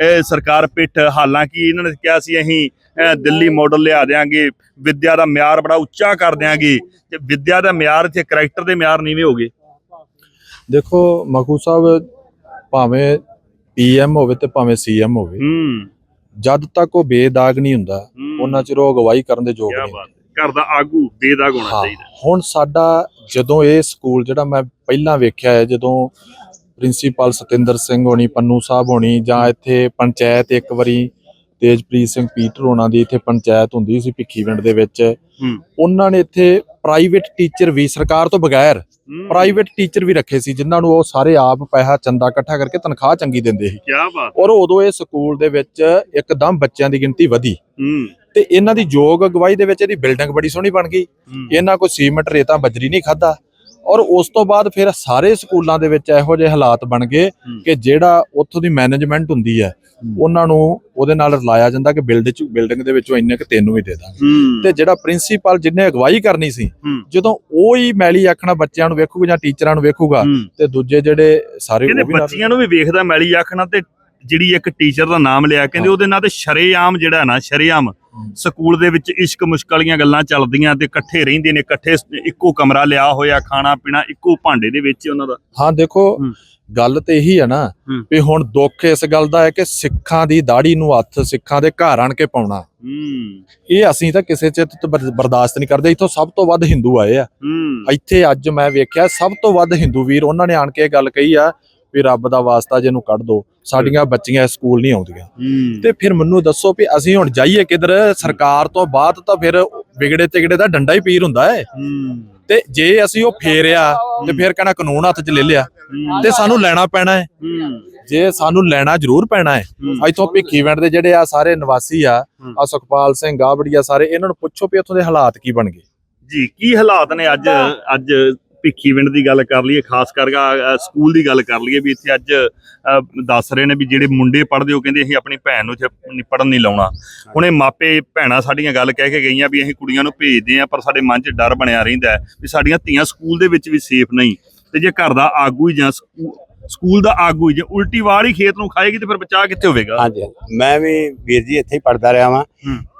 Speaker 4: ਇਹ ਸਰਕਾਰ ਪਿੱਠ ਹਾਲਾਂਕਿ ਇਹਨਾਂ ਨੇ ਕਿਹਾ ਸੀ ਅਸੀਂ ਦਿੱਲੀ ਮਾਡਲ ਲਿਆ ਦੇਾਂਗੇ ਵਿੱਦਿਆ ਦਾ ਮਿਆਰ ਬੜਾ ਉੱਚਾ ਕਰ ਦੇਾਂਗੇ ਤੇ ਵਿੱਦਿਆ ਦਾ ਮਿਆਰ ਤੇ ਕਰੈਕਟਰ ਦੇ ਮਿਆਰ ਨੀਵੇਂ ਹੋ ਗਏ।
Speaker 6: ਦੇਖੋ ਮਖੂ ਸਾਹਿਬ ਭਾਵੇਂ ਪੀਐਮ ਹੋਵੇ ਤੇ ਭਾਵੇਂ ਸੀਐਮ ਹੋਵੇ
Speaker 4: ਹੂੰ।
Speaker 6: ਜਦ ਤੱਕ ਉਹ ਬੇਦਾਗ ਨਹੀਂ ਹੁੰਦਾ ਉਹਨਾਂ ਚਿਰ ਉਹ ਅਗਵਾਈ ਕਰਨ ਦੇ ਯੋਗ ਨਹੀਂ।
Speaker 4: ਘਰ ਦਾ ਆਗੂ ਬੇਦਾਗ ਹੋਣਾ ਚਾਹੀਦਾ।
Speaker 6: ਹੁਣ ਸਾਡਾ ਜਦੋਂ ਇਹ ਸਕੂਲ ਜਿਹੜਾ ਮੈਂ ਪਹਿਲਾਂ ਵੇਖਿਆ ਹੈ ਜਦੋਂ ਪ੍ਰਿੰਸੀਪਲ ਸਤਿੰਦਰ ਸਿੰਘ ਹੋਣੀ ਪੰਨੂ ਸਾਹਿਬ ਹੋਣੀ ਜਾਂ ਇੱਥੇ ਪੰਚਾਇਤ ਇੱਕ ਵਾਰੀ ਤੇਜਪ੍ਰੀਤ ਸਿੰਘ ਪੀਟਰ ਹੋਣਾ ਦੀ ਇੱਥੇ ਪੰਚਾਇਤ ਹੁੰਦੀ ਸੀ ਭਿੱਖੀਵਿੰਡ ਦੇ ਵਿੱਚ। ਉਹਨਾਂ ਨੇ ਇੱਥੇ ਪ੍ਰਾਈਵੇਟ ਟੀਚਰ ਵੀ ਸਰਕਾਰ ਤੋਂ ਬਗੈਰ ਪ੍ਰਾਈਵੇਟ ਟੀਚਰ ਵੀ ਰੱਖੇ ਸੀ ਜਿਨ੍ਹਾਂ ਨੂੰ ਉਹ ਸਾਰੇ ਆਪ ਪੈਸਾ ਚੰਦਾ ਇਕੱਠਾ ਕਰਕੇ ਤਨਖਾਹ ਚੰਗੀ ਦਿੰਦੇ ਸੀ।
Speaker 4: ਕੀ ਬਾਤ
Speaker 6: ਔਰ ਉਦੋਂ ਇਹ ਸਕੂਲ ਦੇ ਵਿੱਚ ਇੱਕਦਮ ਬੱਚਿਆਂ ਦੀ ਗਿਣਤੀ ਵਧੀ। ਤੇ ਇਹਨਾਂ ਦੀ ਯੋਗ ਅਗਵਾਈ ਦੇ ਵਿੱਚ ਇਹਦੀ ਬਿਲਡਿੰਗ ਬੜੀ ਸੋਹਣੀ ਬਣ ਗਈ। ਇਹਨਾਂ ਕੋਈ ਸੀਮੈਂਟ ਰੇਤਾ ਬਜਰੀ ਨਹੀਂ ਖਾਦਾ ਔਰ ਉਸ ਤੋਂ ਬਾਅਦ ਫਿਰ ਸਾਰੇ ਸਕੂਲਾਂ ਦੇ ਵਿੱਚ ਇਹੋ ਜਿਹੇ ਹਾਲਾਤ ਬਣ ਗਏ। ਕਿ ਜਿਹੜਾ ਉੱਥੋਂ ਦੀ ਮੈਨੇਜਮੈਂਟ ਹੁੰਦੀ ਹੈ ਉਹਨਾਂ ਨੂੰ ਉਹਦੇ ਨਾਲ ਰਲਾਇਆ ਜਾਂਦਾ ਕਿ ਬਿਲਡ ਬਿਲਡਿੰਗ ਦੇ ਵਿੱਚੋਂ ਇੰਨੇ ਕਿ ਤੈਨੂੰ ਹੀ ਦੇ ਦਾਂਗੇ ਤੇ ਜਿਹੜਾ ਪ੍ਰਿੰਸੀਪਲ ਜਿਹਨੇ ਅਗਵਾਈ ਕਰਨੀ ਸੀ। ਜਦੋਂ ਉਹ ਹੀ ਮੈਲੀ ਆਖਣਾ ਬੱਚਿਆਂ ਨੂੰ ਵੇਖੂਗਾ ਜਾਂ ਟੀਚਰਾਂ ਨੂੰ ਵੇਖੂਗਾ। ਤੇ ਦੂਜੇ ਜਿਹੜੇ ਸਾਰੇ ਉਹ ਵੀ
Speaker 4: ਬੱਚਿਆਂ ਨੂੰ ਵੀ ਵੇਖਦਾ ਮੈਲੀ ਆਖਣਾ ਤੇ ਜਿਹੜੀ ਇੱਕ ਟੀਚਰ ਦਾ ਨਾਮ ਲਿਆ ਕਹਿੰਦੇ। ਉਹਦੇ ਨਾਂ ਤੇ ਸ਼ਰੇਆਮ ਜਿਹੜਾ ਨਾ ਸ਼ਰੇਆਮ ਸਕੂਲ ਦੇ ਵਿੱਚ ਇਸ਼ਕ ਮੁਸ਼ਕ ਵਾਲੀਆਂ ਗੱਲਾਂ ਚੱਲਦੀਆਂ ਤੇ ਇਕੱਠੇ ਰਹਿੰਦੇ ਨੇ ਇਕੱਠੇ ਇੱਕੋ ਕਮਰਾ ਲਿਆ ਹੋਇਆ ਖਾਣਾ ਪੀਣਾ ਇੱਕੋ ਭਾਂਡੇ ਦੇ ਵਿੱਚ ਉਹਨਾਂ ਦਾ
Speaker 6: ਹਾਂ ਦੇਖੋ। ਗੱਲ ਤੇ ਇਹੀ ਹੈ ਨਾ। ਵੀ ਹੁਣ ਦੁੱਖ ਇਸ ਗੱਲ ਦਾ ਹੈ ਕਿ ਸਿੱਖਾਂ ਦੀ ਦਾੜੀ ਨੂੰ ਹੱਥ ਸਿੱਖਾਂ ਦੇ ਘਰ ਆਣ ਕੇ ਪਾਉਣਾ ਇਹ ਅਸੀਂ ਤਾਂ ਕਿਸੇ ਚਿੱਤ ਬਰਦਾਸ਼ਤ ਨਹੀਂ ਕਰਦੇ ਇੱਥੋਂ ਸਭ ਤੋਂ ਵੱਧ ਹਿੰਦੂ ਆਏ ਆ ਇੱਥੇ ਅੱਜ ਮੈਂ ਵੇਖਿਆ ਸਭ ਤੋਂ ਵੱਧ ਹਿੰਦੂ ਵੀਰ ਉਹਨਾਂ ਨੇ ਆਣ ਕੇ ਇਹ ਗੱਲ ਕਹੀ ਆ ਵੀ ਰੱਬ ਦਾ ਵਾਸਤਾ ਜਿਹਨੂੰ ਕੱਢ ਦੋ ਸਾਡੀਆਂ ਬੱਚੀਆਂ ਸਕੂਲ ਨਹੀਂ ਆਉਂਦੀਆਂ। ਤੇ ਫਿਰ ਮੈਨੂੰ ਦੱਸੋ ਵੀ ਅਸੀਂ ਹੁਣ ਜਾਈਏ ਕਿਧਰ ਸਰਕਾਰ ਤੋਂ ਬਾਅਦ ਤਾਂ ਫਿਰ ਵਿਗੜੇ ਤਿਗੜੇ ਦਾ ਡੰਡਾ ਹੀ ਪੀਰ ਹੁੰਦਾ ਹੈ। ਤੇ ਜੇ ਅਸੀਂ ਉਹ ਫੇਰਿਆ ਤੇ ਫਿਰ ਕਹਿਣਾ ਕਾਨੂੰਨ ਹੱਥ 'ਚ ਲੈ ਲਿਆ। ਤੇ ਸਾਨੂੰ ਲੈਣਾ ਪੈਣਾ ਹੈ। ਜੇ ਸਾਨੂੰ ਲੈਣਾ ਜ਼ਰੂਰ ਪੈਣਾ ਹੈ।
Speaker 4: ਹੂੰ।
Speaker 6: ਇੱਥੋਂ ਭਿੱਖੀਵਿੰਡ ਦੇ ਜਿਹੜੇ ਆ ਸਾਰੇ ਨਿਵਾਸੀ ਆ। ਆ ਸੁਖਪਾਲ ਸਿੰਘ ਗਾਬੜੀਆ ਸਾਰੇ ਇਹਨਾਂ ਨੂੰ ਪੁੱਛੋ ਵੀ ਉੱਥੋਂ ਦੇ ਹਾਲਾਤ ਕੀ ਬਣ ਗਏ।
Speaker 4: ਜੀ ਕੀ ਹਾਲਾਤ ਨੇ ਅੱਜ ਅੱਜ ਭਿੱਖੀਵਿੰਡ ਦੀ ਗੱਲ ਕਰ ਲਈਏ ਖਾਸ ਕਰਕੇ ਸਕੂਲ ਦੀ ਗੱਲ ਕਰ ਲਈਏ ਵੀ ਇੱਥੇ ਅੱਜ ਦੱਸ ਰਹੇ ਨੇ ਵੀ ਜਿਹੜੇ ਮੁੰਡੇ ਪੜ੍ਹਦੇ ਉਹ ਕਹਿੰਦੇ ਅਸੀਂ ਆਪਣੀ ਭੈਣ ਨੂੰ ਇੱਥੇ ਪੜਨ ਨਹੀਂ ਲਾਉਣਾ। ਹੁਣ ਇਹ ਮਾਪੇ ਭੈਣਾਂ ਸਾਡੀਆਂ ਗੱਲ ਕਹਿ ਕੇ ਗਈਆਂ ਵੀ ਅਸੀਂ ਕੁੜੀਆਂ ਨੂੰ ਭੇਜਦੇ ਆ ਪਰ ਸਾਡੇ ਮਨ 'ਚ ਡਰ ਬਣਿਆ ਰਹਿੰਦਾ ਵੀ ਸਾਡੀਆਂ ਧੀਆਂ ਸਕੂਲ ਦੇ ਵਿੱਚ ਵੀ ਸੇਫ ਨਹੀਂ। ਤੇ ਜੇ ਘਰ ਦਾ ਆਗੂ ਹੀ ਜਾਂ ਸਕੂਲ ਦਾ ਆਗੂ ਜੇ ਉਲਟੀ ਵਾਰ ਹੀ ਖੇਤ ਨੂੰ ਖਾਏਗੀ ਤੇ ਫਿਰ ਬਚਾ ਕਿੱਥੇ ਹੋਵੇਗਾ
Speaker 10: ਹਾਂਜੀ। ਮੈਂ ਵੀ ਵੀਰ ਜੀ ਇੱਥੇ ਹੀ ਪੜਦਾ ਰਿਹਾ ਵਾਂ।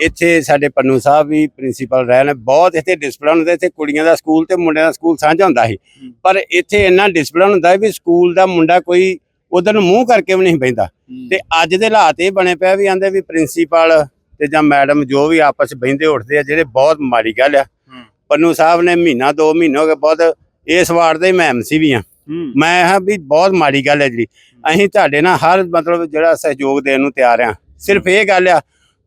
Speaker 10: ਇੱਥੇ ਸਾਡੇ ਪੰਨੂ ਸਾਹਿਬ ਵੀ ਪ੍ਰਿੰਸੀਪਲ ਰਹੇ ਨੇ ਬਹੁਤ ਇੱਥੇ ਡਿਸਪਲਿਨ ਹੁੰਦਾ ਇੱਥੇ ਕੁੜੀਆਂ ਦਾ ਸਕੂਲ ਤੇ ਮੁੰਡਿਆਂ ਦਾ ਸਕੂਲ ਸਾਂਝਾ ਹੁੰਦਾ ਸੀ। ਪਰ ਇੱਥੇ ਇੰਨਾ ਡਿਸਪਲਿਨ ਹੁੰਦਾ ਵੀ ਸਕੂਲ ਦਾ ਮੁੰਡਾ ਕੋਈ ਉਧਰ ਨੂੰ ਮੂੰਹ ਕਰਕੇ ਵੀ ਨਹੀਂ ਬੈਂਦਾ ਤੇ ਅੱਜ ਦੇ ਹਾਲਾਤ ਇਹ ਬਣੇ ਪਿਆ ਵੀ ਆਂਦੇ ਵੀ ਪ੍ਰਿੰਸੀਪਲ ਤੇ ਜਾਂ ਮੈਡਮ ਜੋ ਵੀ ਆਪਸ ਬੈਂਦੇ ਉੱਠਦੇ ਆ ਜਿਹੜੇ ਬਹੁਤ ਮਾੜੀ ਗੱਲ ਆ। ਪੰਨੂ ਸਾਹਿਬ ਨੇ ਮਹੀਨਾ ਦੋ ਮਹੀਨੇ ਹੋ ਗਏ ਬਹੁਤ ਇਸ ਵਾਰਡ ਦੇ ਮੈਂ ਐਮਸੀ ਵੀ ਆ ਮੈਂ ਹਾਂ ਵੀ ਬਹੁਤ ਮਾੜੀ ਗੱਲ ਹੈ ਜਿਹੜੀ। ਅਸੀਂ ਤੁਹਾਡੇ ਨਾਲ ਹਰ ਮਤਲਬ ਜਿਹੜਾ ਸਹਿਯੋਗ ਦੇਣ ਨੂੰ ਤਿਆਰ ਆ ਸਿਰਫ ਇਹ ਗੱਲ ਆ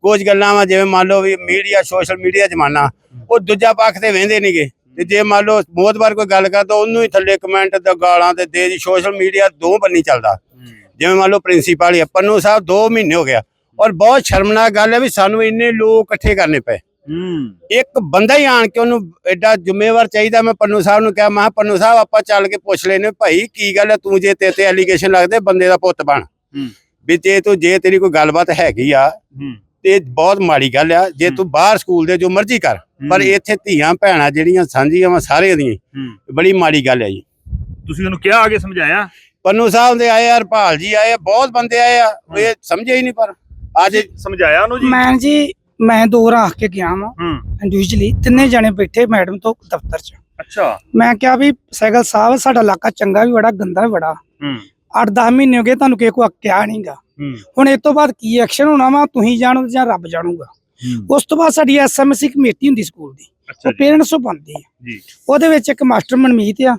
Speaker 10: ਕੁਝ ਗੱਲਾਂ ਵਾ ਜਿਵੇਂ ਮੰਨ ਲਓ ਵੀ ਮੀਡੀਆ ਸੋਸ਼ਲ ਮੀਡੀਆ ਜ਼ਮਾਨਾ ਉਹ ਦੂਜਾ ਪੱਖ ਤੇ ਵਹਿੰਦੇ ਨਹੀਂਗੇ ਤੇ ਜੇ ਮੰਨ ਲਓ ਮੋਦਵਾਰ ਕੋਈ ਗੱਲ ਕਰਦਾ ਉਹਨੂੰ ਹੀ ਥੱਲੇ ਕਮੈਂਟ ਤੇ ਗਾਲਾਂ ਤੇ ਦੇ ਦੀ ਸੋਸ਼ਲ ਮੀਡੀਆ ਦੋ ਬੰਨੀ ਚੱਲਦਾ। ਜਿਵੇਂ ਮੰਨ ਲਓ ਪ੍ਰਿੰਸੀਪਲ ਹੀ ਪੰਨੂ ਸਾਹਿਬ 2 ਮਹੀਨੇ ਹੋ ਗਿਆ। ਔਰ ਬਹੁਤ ਸ਼ਰਮਨਾਕ ਗੱਲ ਹੈ ਵੀ ਸਾਨੂੰ ਇੰਨੇ ਲੋਕ ਇਕੱਠੇ ਕਰਨੇ ਪਏ। ਇੱਕ ਬੰਦਾ ਹੀ ਆਣ ਕੇ ਉਹਨੂੰ ਐਡਾ ਜ਼ਿੰਮੇਵਾਰ ਚਾਹੀਦਾ ਮੈਂ ਪੰਨੂ ਸਾਹਿਬ ਨੂੰ ਕਿਹਾ ਮੈਂ ਪੰਨੂ ਸਾਹਿਬ ਆਪਾਂ ਚੱਲ ਕੇ ਪੁੱਛ ਲੈਨੇ ਭਾਈ ਕੀ ਗੱਲ ਹੈ? ਤੂੰ ਜੇ ਤੇ ਤੇ ਐਲੀਗੇਸ਼ਨ ਲੱਗਦੇ ਬੰਦੇ ਦਾ ਪੁੱਤ ਬਣ।
Speaker 4: ਹੂੰ।
Speaker 10: ਵੀ ਜੇ ਤੂੰ ਜੇ ਤੇਰੀ ਕੋਈ ਗੱਲਬਾਤ ਹੈਗੀ ਆ
Speaker 4: ਹੂੰ।
Speaker 10: ਤੇ ਬਹੁਤ ਮਾੜੀ ਗੱਲ ਆ ਜੇ ਤੂੰ ਬਾਹਰ ਸਕੂਲ ਦੇ ਜੋ ਮਰਜ਼ੀ ਕਰ ਪਰ ਇੱਥੇ ਧੀਆਂ ਭੈਣਾਂ ਜਿਹੜੀਆਂ ਸਾਂਝੀਆਂ ਵਾ ਸਾਰਿਆਂ ਦੀਆਂ
Speaker 4: ਹੂੰ।
Speaker 10: ਬੜੀ ਮਾੜੀ ਗੱਲ ਹੈ ਜੀ।
Speaker 4: ਤੁਸੀਂ ਉਹਨੂੰ ਕਿਹਾ ਆਗੇ ਸਮਝਾਇਆ?
Speaker 10: ਪੰਨੂ ਸਾਹਿਬ ਦੇ ਆਏ ਆ ਹਰਪਾਲ ਜੀ ਆਏ ਆ ਬਹੁਤ ਬੰਦੇ ਆਏ ਆ ਉਹ ਇਹ ਸਮਝੇ ਹੀ ਨਹੀਂ ਪਰ। ਅੱਜ
Speaker 4: ਸਮਝਾਇਆ ਉਹਨੂੰ ਜੀ?
Speaker 8: ਮੈਂ ਜੀ ਮੈਂ ਦੋ ਰਾਹ ਕੇ ਗਿਆ ਵਾਂ
Speaker 4: ਹੂੰ।
Speaker 8: ਇੰਡੀਵਿਜੂਅਲੀ ਤਿੰਨੇ ਜਣੇ ਬੈਠੇ ਮੈਡਮ ਤੋਂ ਦਫ਼ਤਰ 'ਚ।
Speaker 4: ਅੱਛਾ।
Speaker 8: ਮੈਂ ਕਿਹਾ ਵੀ ਸਾਈਕਲ ਸਾਹਿਬ ਸਾਡਾ ਇਲਾਕਾ ਚੰਗਾ ਵੀ ਬੜਾ ਗੰਦਾ ਵੀ ਬੜਾ।
Speaker 4: ਹੂੰ।
Speaker 8: 8-10 ਮਹੀਨੇ ਹੋ ਗਏ ਤੁਹਾਨੂੰ ਕਿਸੇ ਕੋ ਕਿਹਾ ਨਹੀਂਗਾ
Speaker 4: ਹੂੰ।
Speaker 8: ਹੁਣ ਇਸ ਤੋਂ ਬਾਅਦ ਕੀ ਐਕਸ਼ਨ ਹੋਣਾ ਵਾ ਤੁਸੀਂ ਜਾਣੋ ਜਾਂ ਰੱਬ ਜਾਣੂਗਾ। ਉਸ ਤੋਂ ਬਾਅਦ ਸਾਡੀ ਐਸਐਮਸੀ ਕਮੇਟੀ ਹੁੰਦੀ ਸਕੂਲ ਦੀ। ਉਹ ਪੇਰੈਂਟਸ ਤੋਂ ਬਣਦੀ ਹੈ
Speaker 4: ਜੀ।
Speaker 8: ਉਹਦੇ ਵਿੱਚ ਇੱਕ ਮਾਸਟਰ ਮਨਮੀਤ ਆ।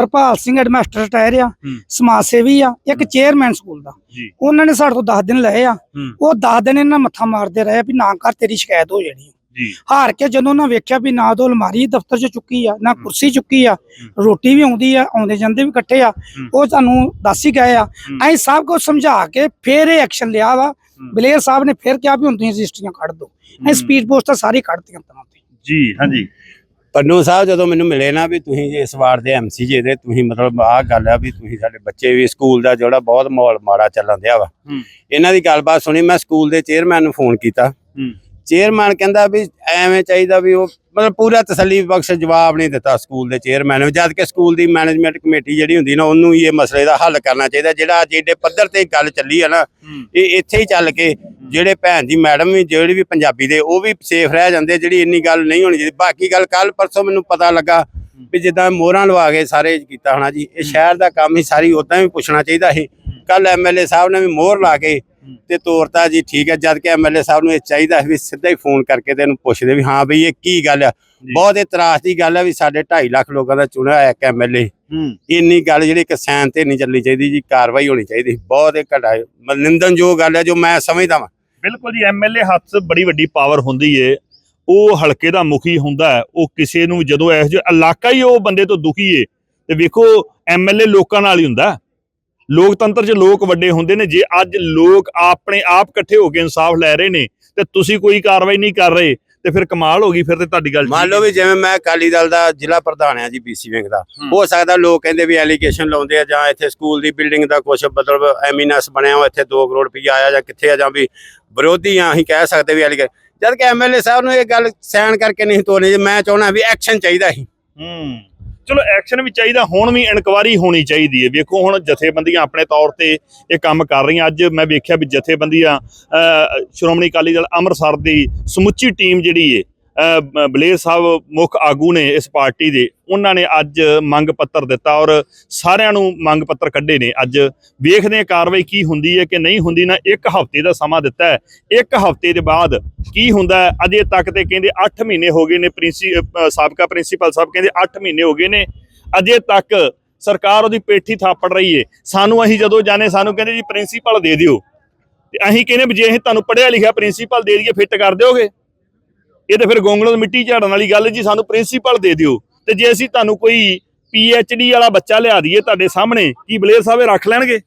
Speaker 8: ਹਰਪਾਲ ਸਿੰਘ ਹੈਡਮਾਸਟਰ ਰਿਟਾਇਰ ਆ। ਸਮਾਜ ਸੇਵੀ ਆ ਇੱਕ ਚੇਅਰਮੈਨ ਸਕੂਲ ਦਾ। ਉਹਨਾਂ ਨੇ ਸਾਡੇ ਤੋਂ 10 ਦਿਨ ਲਏ ਆ। ਉਹ 10 ਦਿਨ ਇਹਨਾਂ ਮੱਥਾ ਮਾਰਦੇ ਰਹੇ ਵੀ ਨਾ ਕਰ ਤੇਰੀ ਸ਼ਿਕਾਇਤ ਹੋ ਜਾਣੀ ਹਾਰ ਕੇ ਜਦੋਂ ਉਹਨਾਂ ਵੇਖਿਆ ਵੀ ਨਾ ਤੋਂ ਅਲਮਾਰੀ ਦਫ਼ਤਰ 'ਚ ਚੁੱਕੀ ਆ ਨਾ ਕੁਰਸੀ ਚੁੱਕੀ ਆ ਰੋਟੀ ਵੀ ਆਉਂਦੀ ਆ ਆਉਂਦੇ ਜਾਂਦੇ ਵੀ ਇਕੱਠੇ ਆ। ਉਹ ਤੁਹਾਨੂੰ ਦੱਸ ਹੀ ਗਏ ਆ। ਅਸੀਂ ਸਭ ਕੁਝ ਸਮਝਾ ਕੇ ਫਿਰ ਇਹ ਐਕਸ਼ਨ ਲਿਆ ਵਾ। ਬਲੇਰ ਸਾਹਿਬ ਨੇ ਫਿਰ ਕਿਹਾ ਵੀ ਹੁਣ ਤੁਸੀਂ ਰਜਿਸਟਰੀਆਂ ਕੱਢ ਦਿਓ। ਅਸੀਂ ਸਪੀਡ ਪੋਸਟਾਂ ਸਾਰੀ ਕੱਢਤੀਆਂ ਤਰ੍ਹਾਂ ਤੇ।
Speaker 4: ਜੀ ਹਾਂਜੀ।
Speaker 10: ਪੰਨੂ ਸਾਹਿਬ ਜਦੋਂ ਮੈਨੂੰ ਮਿਲੇ ਨਾ ਵੀ ਤੁਸੀਂ ਇਸ ਵਾਰ ਦੇ ਐਮਸੀ ਜੇ ਦੇ ਤੁਸੀਂ ਮਤਲਬ ਆਹ ਗੱਲ ਆ ਵੀ ਤੁਸੀਂ ਸਾਡੇ ਬੱਚੇ ਵੀ ਸਕੂਲ ਦਾ ਜਿਹੜਾ ਬਹੁਤ ਮਾਹੌਲ ਮਾੜਾ ਚੱਲਣ ਦਿਆ ਵਾ। ਇਹਨਾਂ ਦੀ ਗੱਲਬਾਤ ਸੁਣੀ ਮੈਂ ਸਕੂਲ ਦੇ ਚੇਅਰਮੈਨ ਨੂੰ ਫੋਨ ਕੀਤਾ। ਚੇਅਰਮੈਨ ਕਹਿੰਦਾ ਵੀ ਐਵੇਂ ਚਾਹੀਦਾ ਵੀ ਉਹ ਮਤਲਬ ਪੂਰਾ ਤਸੱਲੀ ਬਖਸ਼ ਜਵਾਬ ਨਹੀਂ ਦਿੱਤਾ ਸਕੂਲ ਦੇ ਚੇਅਰਮੈਨ ਨੂੰ ਜਦ ਕਿ ਸਕੂਲ ਦੀ ਮੈਨੇਜਮੈਂਟ ਕਮੇਟੀ ਜਿਹੜੀ ਹੁੰਦੀ ਨਾ ਉਹਨੂੰ ਹੀ ਇਹ ਮਸਲੇ ਦਾ ਹੱਲ ਕਰਨਾ ਚਾਹੀਦਾ ਜਿਹੜਾ ਏਡੇ ਪੱਧਰ ਤੇ ਗੱਲ ਚੱਲੀ ਆ ਨਾ ਇਹ ਇੱਥੇ ਹੀ ਚੱਲ ਕੇ ਜਿਹੜੇ ਭੈਣ ਜੀ ਮੈਡਮ ਵੀ ਜਿਹੜੀ ਵੀ ਪੰਜਾਬੀ ਦੇ ਉਹ ਵੀ ਸੇਫ ਰਹਿ ਜਾਂਦੇ ਜਿਹੜੀ ਇੰਨੀ ਗੱਲ ਨਹੀਂ ਹੋਣੀ ਚਾਹੀਦੀ। ਬਾਕੀ ਗੱਲ ਕੱਲ ਪਰਸੋਂ ਮੈਨੂੰ ਪਤਾ ਲੱਗਾ ਵੀ ਜਿੱਦਾਂ ਮੋਹਰਾਂ ਲਵਾ ਕੇ ਸਾਰੇ ਕੀਤਾ ਹੋਣਾ ਜੀ ਇਹ ਸ਼ਹਿਰ ਦਾ ਕੰਮ ਹੀ ਸਾਰੀ ਉਦਾਂ ਵੀ ਪੁੱਛਣਾ ਚਾਹੀਦਾ ਸੀ। ਕੱਲ ਐਮਐਲਏ ਸਾਹਿਬ ਨੇ ਵੀ ਮੋਹਰ ਲਾ ਕੇ ਤੇ ਤੋਰਤਾ ਜੀ ਠੀਕ ਹੈ ਜਦ ਕਿ ਐਮਐਲਏ ਸਾਹਿਬ ਨੂੰ ਇਹ ਚਾਹੀਦਾ ਵੀ ਸਿੱਧਾ ਹੀ ਫੋਨ ਕਰਕੇ ਤੇ ਇਹਨੂੰ ਪੁੱਛਦੇ ਵੀ ਹਾਂ ਬਈ ਇਹ ਕੀ ਗੱਲ ਆ। ਬਹੁਤ ਇਤਰਾਜ਼ ਦੀ ਗੱਲ ਹੈ ਵੀ ਸਾਡੇ 2.5 ਲੱਖ ਲੋਕਾਂ ਦਾ ਚੁਣਿਆ ਹੋਇਆ ਇੱਕ ਐਮਐਲਏ ਇੰਨੀ ਗੱਲ ਜਿਹੜੀ ਕਿਸਾਨ ਤੇ ਨਹੀਂ ਚੱਲਣੀ ਚਾਹੀਦੀ ਜੀ ਕਾਰਵਾਈ ਹੋਣੀ ਚਾਹੀਦੀ। ਬਹੁਤ ਇਹ ਘਟਾ ਨਿੰਦਨਯੋਗ ਗੱਲ ਹੈ ਜੋ ਮੈਂ ਸਮਝਦਾ ਵਾਂ।
Speaker 4: ਬਿਲਕੁਲ ਜੀ ਐਮਐਲਏ ਹੱਥ ਬੜੀ ਵੱਡੀ ਪਾਵਰ ਹੁੰਦੀ ਏ। ਉਹ ਹਲਕੇ ਦਾ ਮੁਖੀ ਹੁੰਦਾ ਉਹ ਕਿਸੇ ਨੂੰ ਜਦੋਂ ਇਹੋ ਜਿਹਾ ਇਲਾਕਾ ਹੀ ਉਹ ਬੰਦੇ ਤੋਂ ਦੁਖੀ ਏ ਤੇ ਵੇਖੋ ਐਮਐਲਏ ਲੋਕਾਂ ਨਾਲ ਹੀ ਹੁੰਦਾ। ਲੋਕਤੰਤਰ 'ਚ ਲੋਕ ਵੱਡੇ ਹੁੰਦੇ ਨੇ ਜੇ ਅੱਜ ਲੋਕ ਆਪਣੇ ਆਪ ਇਕੱਠੇ ਹੋ ਕੇ ਇਨਸਾਫ ਲੈ ਰਹੇ ਨੇ ਤੇ ਤੁਸੀਂ ਕੋਈ ਕਾਰਵਾਈ ਨਹੀਂ ਕਰ ਰਹੇ ਤੇ ਫਿਰ ਕਮਾਲ ਹੋ ਗਈ ਫਿਰ ਤੇ ਤੁਹਾਡੀ ਗੱਲ
Speaker 10: ਮੰਨ ਲਓ। ਵੀ ਜਿਵੇਂ ਮੈਂ ਅਕਾਲੀ ਦਲ ਦਾ ਜ਼ਿਲ੍ਹਾ ਪ੍ਰਧਾਨ ਆ ਜੀ ਬੀਸੀ ਵਿੰਗ ਦਾ
Speaker 4: ਹੂੰ।
Speaker 10: ਸਕਦਾ ਲੋਕ ਕਹਿੰਦੇ ਵੀ ਐਲੀਗੇਸ਼ਨ ਲਾਉਂਦੇ ਆ ਜਾਂ ਇੱਥੇ ਸਕੂਲ ਦੀ ਬਿਲਡਿੰਗ ਦਾ ਕੁਝ ਮਤਲਬ ਐਮੀਨੈਸ ਬਣਿਆ ਹੋ ਇੱਥੇ 2 ਕਰੋੜ ਰੁਪਈਆ ਆਇਆ ਜਾਂ ਕਿੱਥੇ ਆ ਜਾਂ ਵੀ ਵਿਰੋਧੀ ਆ ਅਸੀਂ ਕਹਿ ਸਕਦੇ ਵੀ ਐਲੀਗੇ ਜਦ ਕਿ ਐਮਐਲਏ ਸਾਹਿਬ ਨੂੰ ਇਹ ਗੱਲ ਸਾਈਨ ਕਰਕੇ ਨਹੀਂ ਤੋਰਨੀ ਮੈਂ ਚਾਹੁੰਦਾ ਵੀ ਐਕਸ਼ਨ ਚਾਹੀਦਾ ਸੀ
Speaker 4: ਹੂੰ ਚਲੋ ਐਕਸ਼ਨ ਵੀ ਚਾਹੀਦਾ ਹੁਣ ਵੀ ਇਨਕੁਆਰੀ ਹੋਣੀ ਚਾਹੀਦੀ ਹੈ। ਵੇਖੋ ਹੁਣ ਜਥੇਬੰਦੀਆਂ ਆਪਣੇ ਤੌਰ ਤੇ ਇਹ ਕੰਮ ਕਰ ਰਹੀਆਂ। ਅੱਜ ਮੈਂ ਵੇਖਿਆ ਵੀ ਜਥੇਬੰਦੀਆਂ ਅਹ, ਸ਼੍ਰੋਮਣੀ ਅਕਾਲੀ ਦਲ ਅੰਮ੍ਰਿਤਸਰ ਦੀ ਸਮੁੱਚੀ ਟੀਮ ਜਿਹੜੀ ਹੈ ਬਲੇਰ ਸਾਹਿਬ ਮੁੱਖ ਆਗੂ ਨੇ ਇਸ ਪਾਰਟੀ ਦੇ, ਉਹਨਾਂ ਨੇ ਅੱਜ ਮੰਗ ਪੱਤਰ ਦਿੱਤਾ ਔਰ ਸਾਰਿਆਂ ਨੂੰ ਮੰਗ ਪੱਤਰ ਕੱਢੇ ਨੇ। ਅੱਜ ਵੇਖਦੇ ਹਾਂ ਕਾਰਵਾਈ ਕੀ ਹੁੰਦੀ ਹੈ ਕਿ ਨਹੀਂ ਹੁੰਦੀ। ਨਾ ਇੱਕ ਹਫ਼ਤੇ ਦਾ ਸਮਾਂ ਦਿੱਤਾ ਹੈ। ਇੱਕ ਹਫ਼ਤੇ ਦੇ ਬਾਅਦ ਕੀ ਹੁੰਦਾ ਅਜੇ ਤੱਕ ਤੇ ਕਹਿੰਦੇ 8 ਮਹੀਨੇ ਹੋ ਗਏ ਨੇ ਪ੍ਰਿੰਸੀ ਸਾਬਕਾ ਪ੍ਰਿੰਸੀਪਲ ਸਾਹਿਬ ਕਹਿੰਦੇ 8 ਮਹੀਨੇ ਹੋ ਗਏ ਨੇ। ਅਜੇ ਤੱਕ ਸਰਕਾਰ ਉਹਦੀ ਪੇਠੀ ਥਾਪੜ ਰਹੀ ਏ ਸਾਨੂੰ ਅਸੀਂ ਜਦੋਂ ਜਾਣੇ, ਸਾਨੂੰ ਕਹਿੰਦੇ ਜੀ ਪ੍ਰਿੰਸੀਪਲ ਦੇ ਦਿਓ। ਤੇ ਅਸੀਂ ਕਹਿੰਦੇ ਵੀ ਜੇ ਅਸੀਂ ਤੁਹਾਨੂੰ ਪੜ੍ਹਿਆ ਲਿਖਿਆ ਪ੍ਰਿੰਸੀਪਲ ਦੇ ਦਈਏ, ਫਿੱਟ ਕਰ ਦਿਓਗੇ। ਇਹ ਤਾਂ ਫਿਰ ਗੋਂਗਲੋਂ ਦੀ ਮਿੱਟੀ ਝਾੜਨ ਵਾਲੀ ਗੱਲ ਜੀ ਸਾਨੂੰ ਪ੍ਰਿੰਸੀਪਲ ਦੇ ਦਿਓ। ਤੇ ਜੇ ਅਸੀਂ ਤੁਹਾਨੂੰ ਕੋਈ ਡੀ ਵਾਲਾ ਬੱਚਾ ਲਿਆ ਦਈਏ ਤੁਹਾਡੇ ਸਾਹਮਣੇ ਕੀ ਬਲੇਰ ਸਾਹਿਬ ਰੱਖ ਲੈਣਗੇ?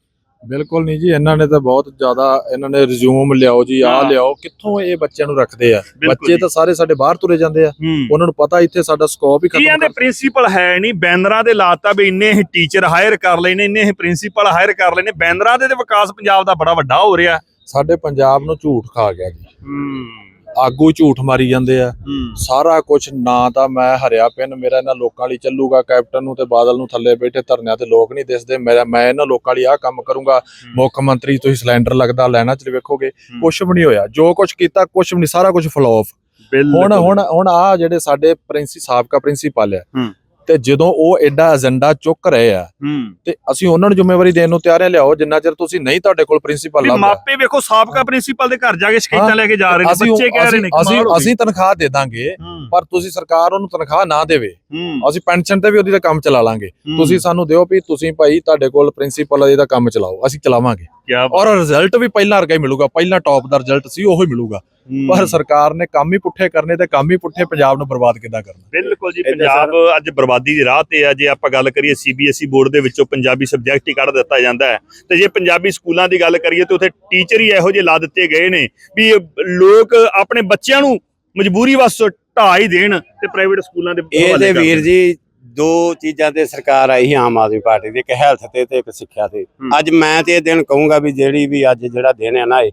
Speaker 6: ਬਿਲਕੁਲ ਨਹੀਂ ਜੀ ਇਹਨਾਂ ਨੇ ਤਾਂ ਬਹੁਤ ਜ਼ਿਆਦਾ ਇਹਨਾਂ ਨੇ ਰਿਜ਼ਿਊਮ ਲਿਆਓ ਜੀ। ਆਹ ਲਿਆਓ ਕਿੱਥੋਂ ਇਹ ਬੱਚਿਆਂ ਨੂੰ ਰੱਖਦੇ ਆ? ਬੱਚੇ। ਤਾਂ ਸਾਰੇ ਸਾਡੇ ਬਾਹਰ ਤੁਰੇ ਜਾਂਦੇ ਆ। ਉਹਨਾਂ ਨੂੰ ਪਤਾ ਇੱਥੇ ਸਾਡਾ ਸਕੋਪ ਹੀ ਖਤਮ
Speaker 4: ਦੇ
Speaker 6: ਕਰ
Speaker 4: ਪ੍ਰਿੰਸੀਪਲ ਹੈ ਨਹੀਂ ਬੈਨਰਾਂ ਦੇ ਲਾਤਾ ਵੀ ਇੰਨੇ ਹੀ ਟੀਚਰ ਹਾਇਰ ਕਰ ਲੈਨੇ ਇੰਨੇ ਹੀ ਪ੍ਰਿੰਸੀਪਲ ਹਾਇਰ ਕਰ ਲੈਨੇ ਬੈਨਰਾਂ ਦੇ ਤੇ ਵਿਕਾਸ ਪੰਜਾਬ ਦਾ ਬੜਾ ਵੱਡਾ ਹੋ ਰਿਹਾ।
Speaker 6: ਸਾਡੇ ਪੰਜਾਬ ਨੂੰ ਝੂਠ ਖਾ ਗਿਆ ਜੀ।
Speaker 4: ਹੂੰ।
Speaker 6: ਆਗੂ ਝੂਠ ਮਾਰੀ ਜਾਂਦੇ ਆ। ਸਾਰਾ ਕੁਝ ਨਾ ਤਾਂ ਮੈਂ ਹਰਿਆ ਪਿੰਨ ਮੇਰਾ ਇਹਨਾਂ ਲੋਕਾਂ ਲਈ ਚੱਲੂਗਾ ਕੈਪਟਨ ਨੂੰ ਤੇ ਬਾਦਲ ਨੂੰ ਥੱਲੇ ਬੈਠੇ ਧਰਨਿਆਂ ਤੇ ਲੋਕ ਨਹੀਂ ਦਿਸਦੇ। ਮੇਰਾ ਮੈਂ ਇਹਨਾਂ ਲੋਕਾਂ ਲਈ ਆਹ ਕੰਮ ਕਰੂੰਗਾ। ਮੁੱਖ ਮੰਤਰੀ ਤੁਸੀਂ ਸਿਲੰਡਰ ਲੱਗਦਾ ਲੈਣਾ ਚ ਵੇਖੋਗੇ ਕੁਝ ਵੀ ਨਹੀਂ ਹੋਇਆ। ਜੋ ਕੁਝ ਕੀਤਾ ਕੁਝ ਵੀ ਨਹੀਂ ਸਾਰਾ ਕੁਝ ਫਲੋਪ ਹੁਣ ਹੁਣ ਹੁਣ ਆ ਜਿਹੜੇ ਸਾਡੇ ਪ੍ਰਿੰਸੀ ਸਾਬਕਾ ਪ੍ਰਿੰਸੀਪਲ ਆ। ਤੇ ਜਦੋਂ ਉਹ ਐਡਾ ਏਜੰਡਾ ਚੁੱਕ ਰਹੇ ਆ ਤੇ ਅਸੀਂ ਉਹਨਾਂ ਨੂੰ ਜ਼ਿੰਮੇਵਾਰੀ ਦੇਣ ਨੂੰ ਤਿਆਰ ਆ ਲਿਆਓ ਜਿੰਨਾ ਚਿਰ ਤੁਸੀਂ ਨਹੀਂ ਤੁਹਾਡੇ ਕੋਲ ਪ੍ਰਿੰਸੀਪਲ ਲੱਭਦਾ।
Speaker 4: ਮਾਪੇ ਵੇਖੋ ਸਾਬਕਾ ਪ੍ਰਿੰਸੀਪਲ ਦੇ ਘਰ ਜਾ ਕੇ ਸ਼ਿਕਾਇਤਾਂ ਲੈ ਕੇ ਜਾ ਰਹੇ ਨੇ ਬੱਚੇ ਕਹਿ ਰਹੇ ਨੇ
Speaker 6: ਅਸੀਂ। ਅਸੀਂ ਤਨਖਾਹ ਦੇ ਦਾਂਗੇ ਪਰ ਤੁਸੀਂ ਸਰਕਾਰ ਉਹਨੂੰ ਤਨਖਾਹ ਨਾ ਦੇਵੇ। ਅਸੀਂ ਪੈਨਸ਼ਨ ਤੇ ਵੀ ਉਹਦੀ ਦਾ ਕੰਮ ਚਲਾ ਲਾਂਗੇ। ਤੁਸੀਂ ਸਾਨੂੰ ਦਿਓ ਵੀ ਤੁਸੀਂ ਭਾਈ ਤੁਹਾਡੇ ਕੋਲ ਪ੍ਰਿੰਸੀਪਲ ਇਹਦਾ ਕੰਮ ਚਲਾਓ ਅਸੀਂ ਚਲਾਵਾਂਗੇ। ਔਰ ਰਿਜ਼ਲਟ ਵੀ ਪਹਿਲਾਂ ਵਰਗਾ ਹੀ ਮਿਲੂਗਾ ਪਹਿਲਾਂ ਟੌਪ ਦਾ ਰਿਜ਼ਲਟ ਸੀ ਉਹੀ ਮਿਲੂਗਾ। ਪਰ ਸਰਕਾਰ ਨੇ ਕੰਮ ਹੀ ਪੁੱਠੇ ਕਰਨੇ ਤੇ ਕੰਮ ਹੀ ਪੁੱਠੇ ਪੰਜਾਬ ਨੂੰ ਬਰਬਾਦ ਕਿੱਦਾਂ ਕਰਨਾ।
Speaker 4: ਬਿਲਕੁਲ ਜੀ ਪੰਜਾਬ ਅੱਜ ਬਰਬਾਦੀ ਦੀ ਰਾਹ ਤੇ ਆ। ਜੇ ਆਪਾਂ ਗੱਲ ਕਰੀਏ ਸੀਬੀਐਸਈ ਬੋਰਡ ਦੇ ਵਿੱਚੋਂ ਪੰਜਾਬੀ ਸਬਜੈਕਟ ਹੀ ਕੱਢ ਦਿੱਤਾ ਜਾਂਦਾ ਹੈ। ਤੇ ਜੇ ਪੰਜਾਬੀ ਸਕੂਲਾਂ ਦੀ ਗੱਲ ਕਰੀਏ ਤੇ ਉੱਥੇ ਟੀਚਰ ਹੀ ਇਹੋ ਜਿਹੇ ਲਾ ਦਿੱਤੇ ਗਏ ਨੇ ਵੀ ਲੋਕ ਆਪਣੇ ਬੱਚਿਆਂ ਨੂੰ ਮਜਬੂਰੀ ਵਸ ਢਾਹ ਹੀ ਦੇਣ ਤੇ ਪ੍ਰਾਈਵੇਟ ਸਕੂਲਾਂ ਦੇ
Speaker 10: ਇਹ ਤੇ ਵੀਰ। ਜੀ ਦੋ ਚੀਜ਼ਾਂ ਤੇ ਸਰਕਾਰ ਆਈ ਆਮ ਆਦਮੀ ਪਾਰਟੀ ਦੀ ਇੱਕ ਹੈਲਥ ਤੇ ਤੇ ਇੱਕ ਸਿੱਖਿਆ ਤੇ। ਅੱਜ ਮੈਂ ਤੇ ਇਹ ਦਿਨ ਕਹੂੰਗਾ ਵੀ ਜਿਹੜੀ ਵੀ ਅੱਜ ਜਿਹੜਾ ਦਿਨ ਹੈ ਨਾ ਇਹ।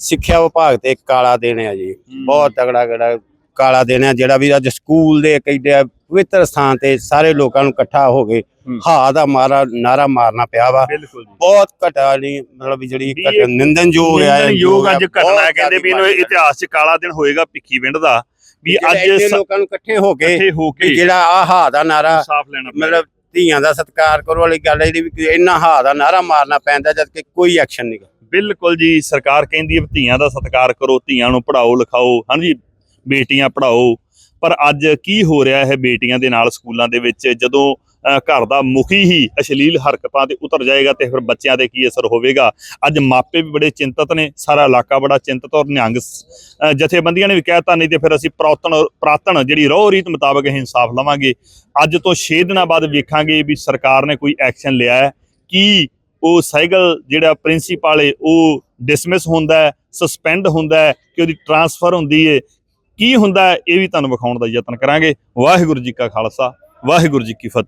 Speaker 10: ਸਿੱਖਿਆ ਵਿਭਾਗ ਤੇ ਕਾਲਾ ਦਿਨ ਹੈ ਜੀ ਬਹੁਤ ਤਗੜਾ ਗੜਾ ਕਾਲਾ ਦਿਨ ਹੈ ਜਿਹੜਾ ਵੀ ਅੱਜ ਸਕੂਲ ਦੇ ਕਿੱਡੇ ਪਵਿੱਤਰ ਸਥਾਨ ਤੇ ਸਾਰੇ ਲੋਕਾਂ ਨੂੰ ਇਕੱਠਾ ਹੋ ਕੇ
Speaker 4: ਹੂੰ।
Speaker 10: ਦਾ ਮਾਰਾ ਨਾਰਾ ਮਾਰਨਾ ਪਿਆ ਵਾ
Speaker 4: ਬਿਲਕੁਲ ਜੀ
Speaker 10: ਬਹੁਤ ਘਟਾ ਨਹੀਂ ਮਤਲਬ ਜਿਹੜੀ ਘਟ-
Speaker 4: ਇਹ
Speaker 10: ਨਿੰਦਨਯੋਗ ਹੈ
Speaker 4: ਯੋਗ ਅੱਜ ਘਟਨਾ ਕਹਿੰਦੇ ਵੀ ਇਹਨੂੰ ਇਤਿਹਾਸ 'ਚ ਕਾਲਾ ਦਿਨ ਹੋਏਗਾ ਭਿੱਖੀ ਵਿੰਡ ਦਾ ਵੀ ਅੱਜ
Speaker 10: ਲੋਕਾਂ ਨੂੰ ਇਕੱਠੇ ਹੋ ਕੇ ਜਿਹੜਾ ਆ ਹਾ ਦਾ ਨਾਰਾ। ਮਤਲਬ ਧੀਆਂ ਦਾ ਸਤਿਕਾਰ ਕਰੋ ਵਾਲੀ ਗੱਲ ਜਿਹੜੀ ਵੀ ਇੰਨਾ ਹਾ ਦਾ ਨਾਰਾ ਮਾਰਨਾ ਪੈਂਦਾ ਜਦ ਕਿ ਕੋਈ ਐਕਸ਼ਨ ਨਹੀਂ
Speaker 4: ਬਿਲਕੁਲ ਜੀ ਸਰਕਾਰ ਕਹਿੰਦੀ ਹੈ ਧੀਆਂ ਦਾ ਸਤਿਕਾਰ ਕਰੋ ਧੀਆਂ ਨੂੰ ਪੜ੍ਹਾਓ ਲਿਖਾਓ ਹਾਂਜੀ ਬੇਟੀਆਂ ਪੜ੍ਹਾਓ। ਪਰ ਅੱਜ ਕੀ ਹੋ ਰਿਹਾ ਹੈ ਬੇਟੀਆਂ ਦੇ ਨਾਲ ਸਕੂਲਾਂ ਦੇ ਵਿੱਚ? ਜਦੋਂ ਘਰ ਦਾ ਮੁਖੀ ਹੀ ਅਸ਼ਲੀਲ ਹਰਕਤਾਂ ਤੇ ਉਤਰ ਜਾਏਗਾ ਤੇ ਫਿਰ ਬੱਚਿਆਂ ਤੇ ਕੀ ਅਸਰ ਹੋਵੇਗਾ। ਅੱਜ ਮਾਪੇ ਵੀ ਬੜੇ ਚਿੰਤਤ ਨੇ, ਸਾਰਾ ਇਲਾਕਾ ਬੜਾ ਚਿੰਤਤ ਔਰ ਨਿਹੰਗ ਜਥੇਬੰਦੀਆਂ ਨੇ ਵੀ ਕਹਿਤਾ, ਨਹੀਂ ਤੇ ਫਿਰ ਅਸੀਂ ਪ੍ਰਾਤਨ ਪ੍ਰਾਤਨ ਜਿਹੜੀ ਰੋਹ ਰੀਤ ਮੁਤਾਬਕ ਅਸੀਂ ਇਨਸਾਫ ਲਵਾਂਗੇ। ਅੱਜ ਤੋਂ 6 ਦਿਨਾਂ ਬਾਅਦ ਵੇਖਾਂਗੇ ਵੀ ਸਰਕਾਰ ਨੇ ਕੋਈ ਐਕਸ਼ਨ ਲਿਆ ਹੈ। ਕੀ ਉਹ ਸਾਈਕਲ ਜਿਹੜਾ ਪ੍ਰਿੰਸੀਪਲ ਹੈ, ਉਹ ਡਿਸਮਿਸ ਹੁੰਦਾ ਹੈ ਸਸਪੈਂਡ ਹੁੰਦਾ ਹੈ, ਕਿ ਉਹਦੀ ਟਰਾਂਸਫਰ ਹੁੰਦੀ ਹੈ? ਕੀ ਹੁੰਦਾ ਇਹ ਵੀ ਤੁਹਾਨੂੰ ਵਿਖਾਉਣ ਦਾ ਯਤਨ ਕਰਾਂਗੇ। ਵਾਹਿਗੁਰੂ ਜੀ ਕਾ ਖਾਲਸਾ, ਵਾਹਿਗੁਰੂ ਜੀ ਕੀ ਫਤਿਹ।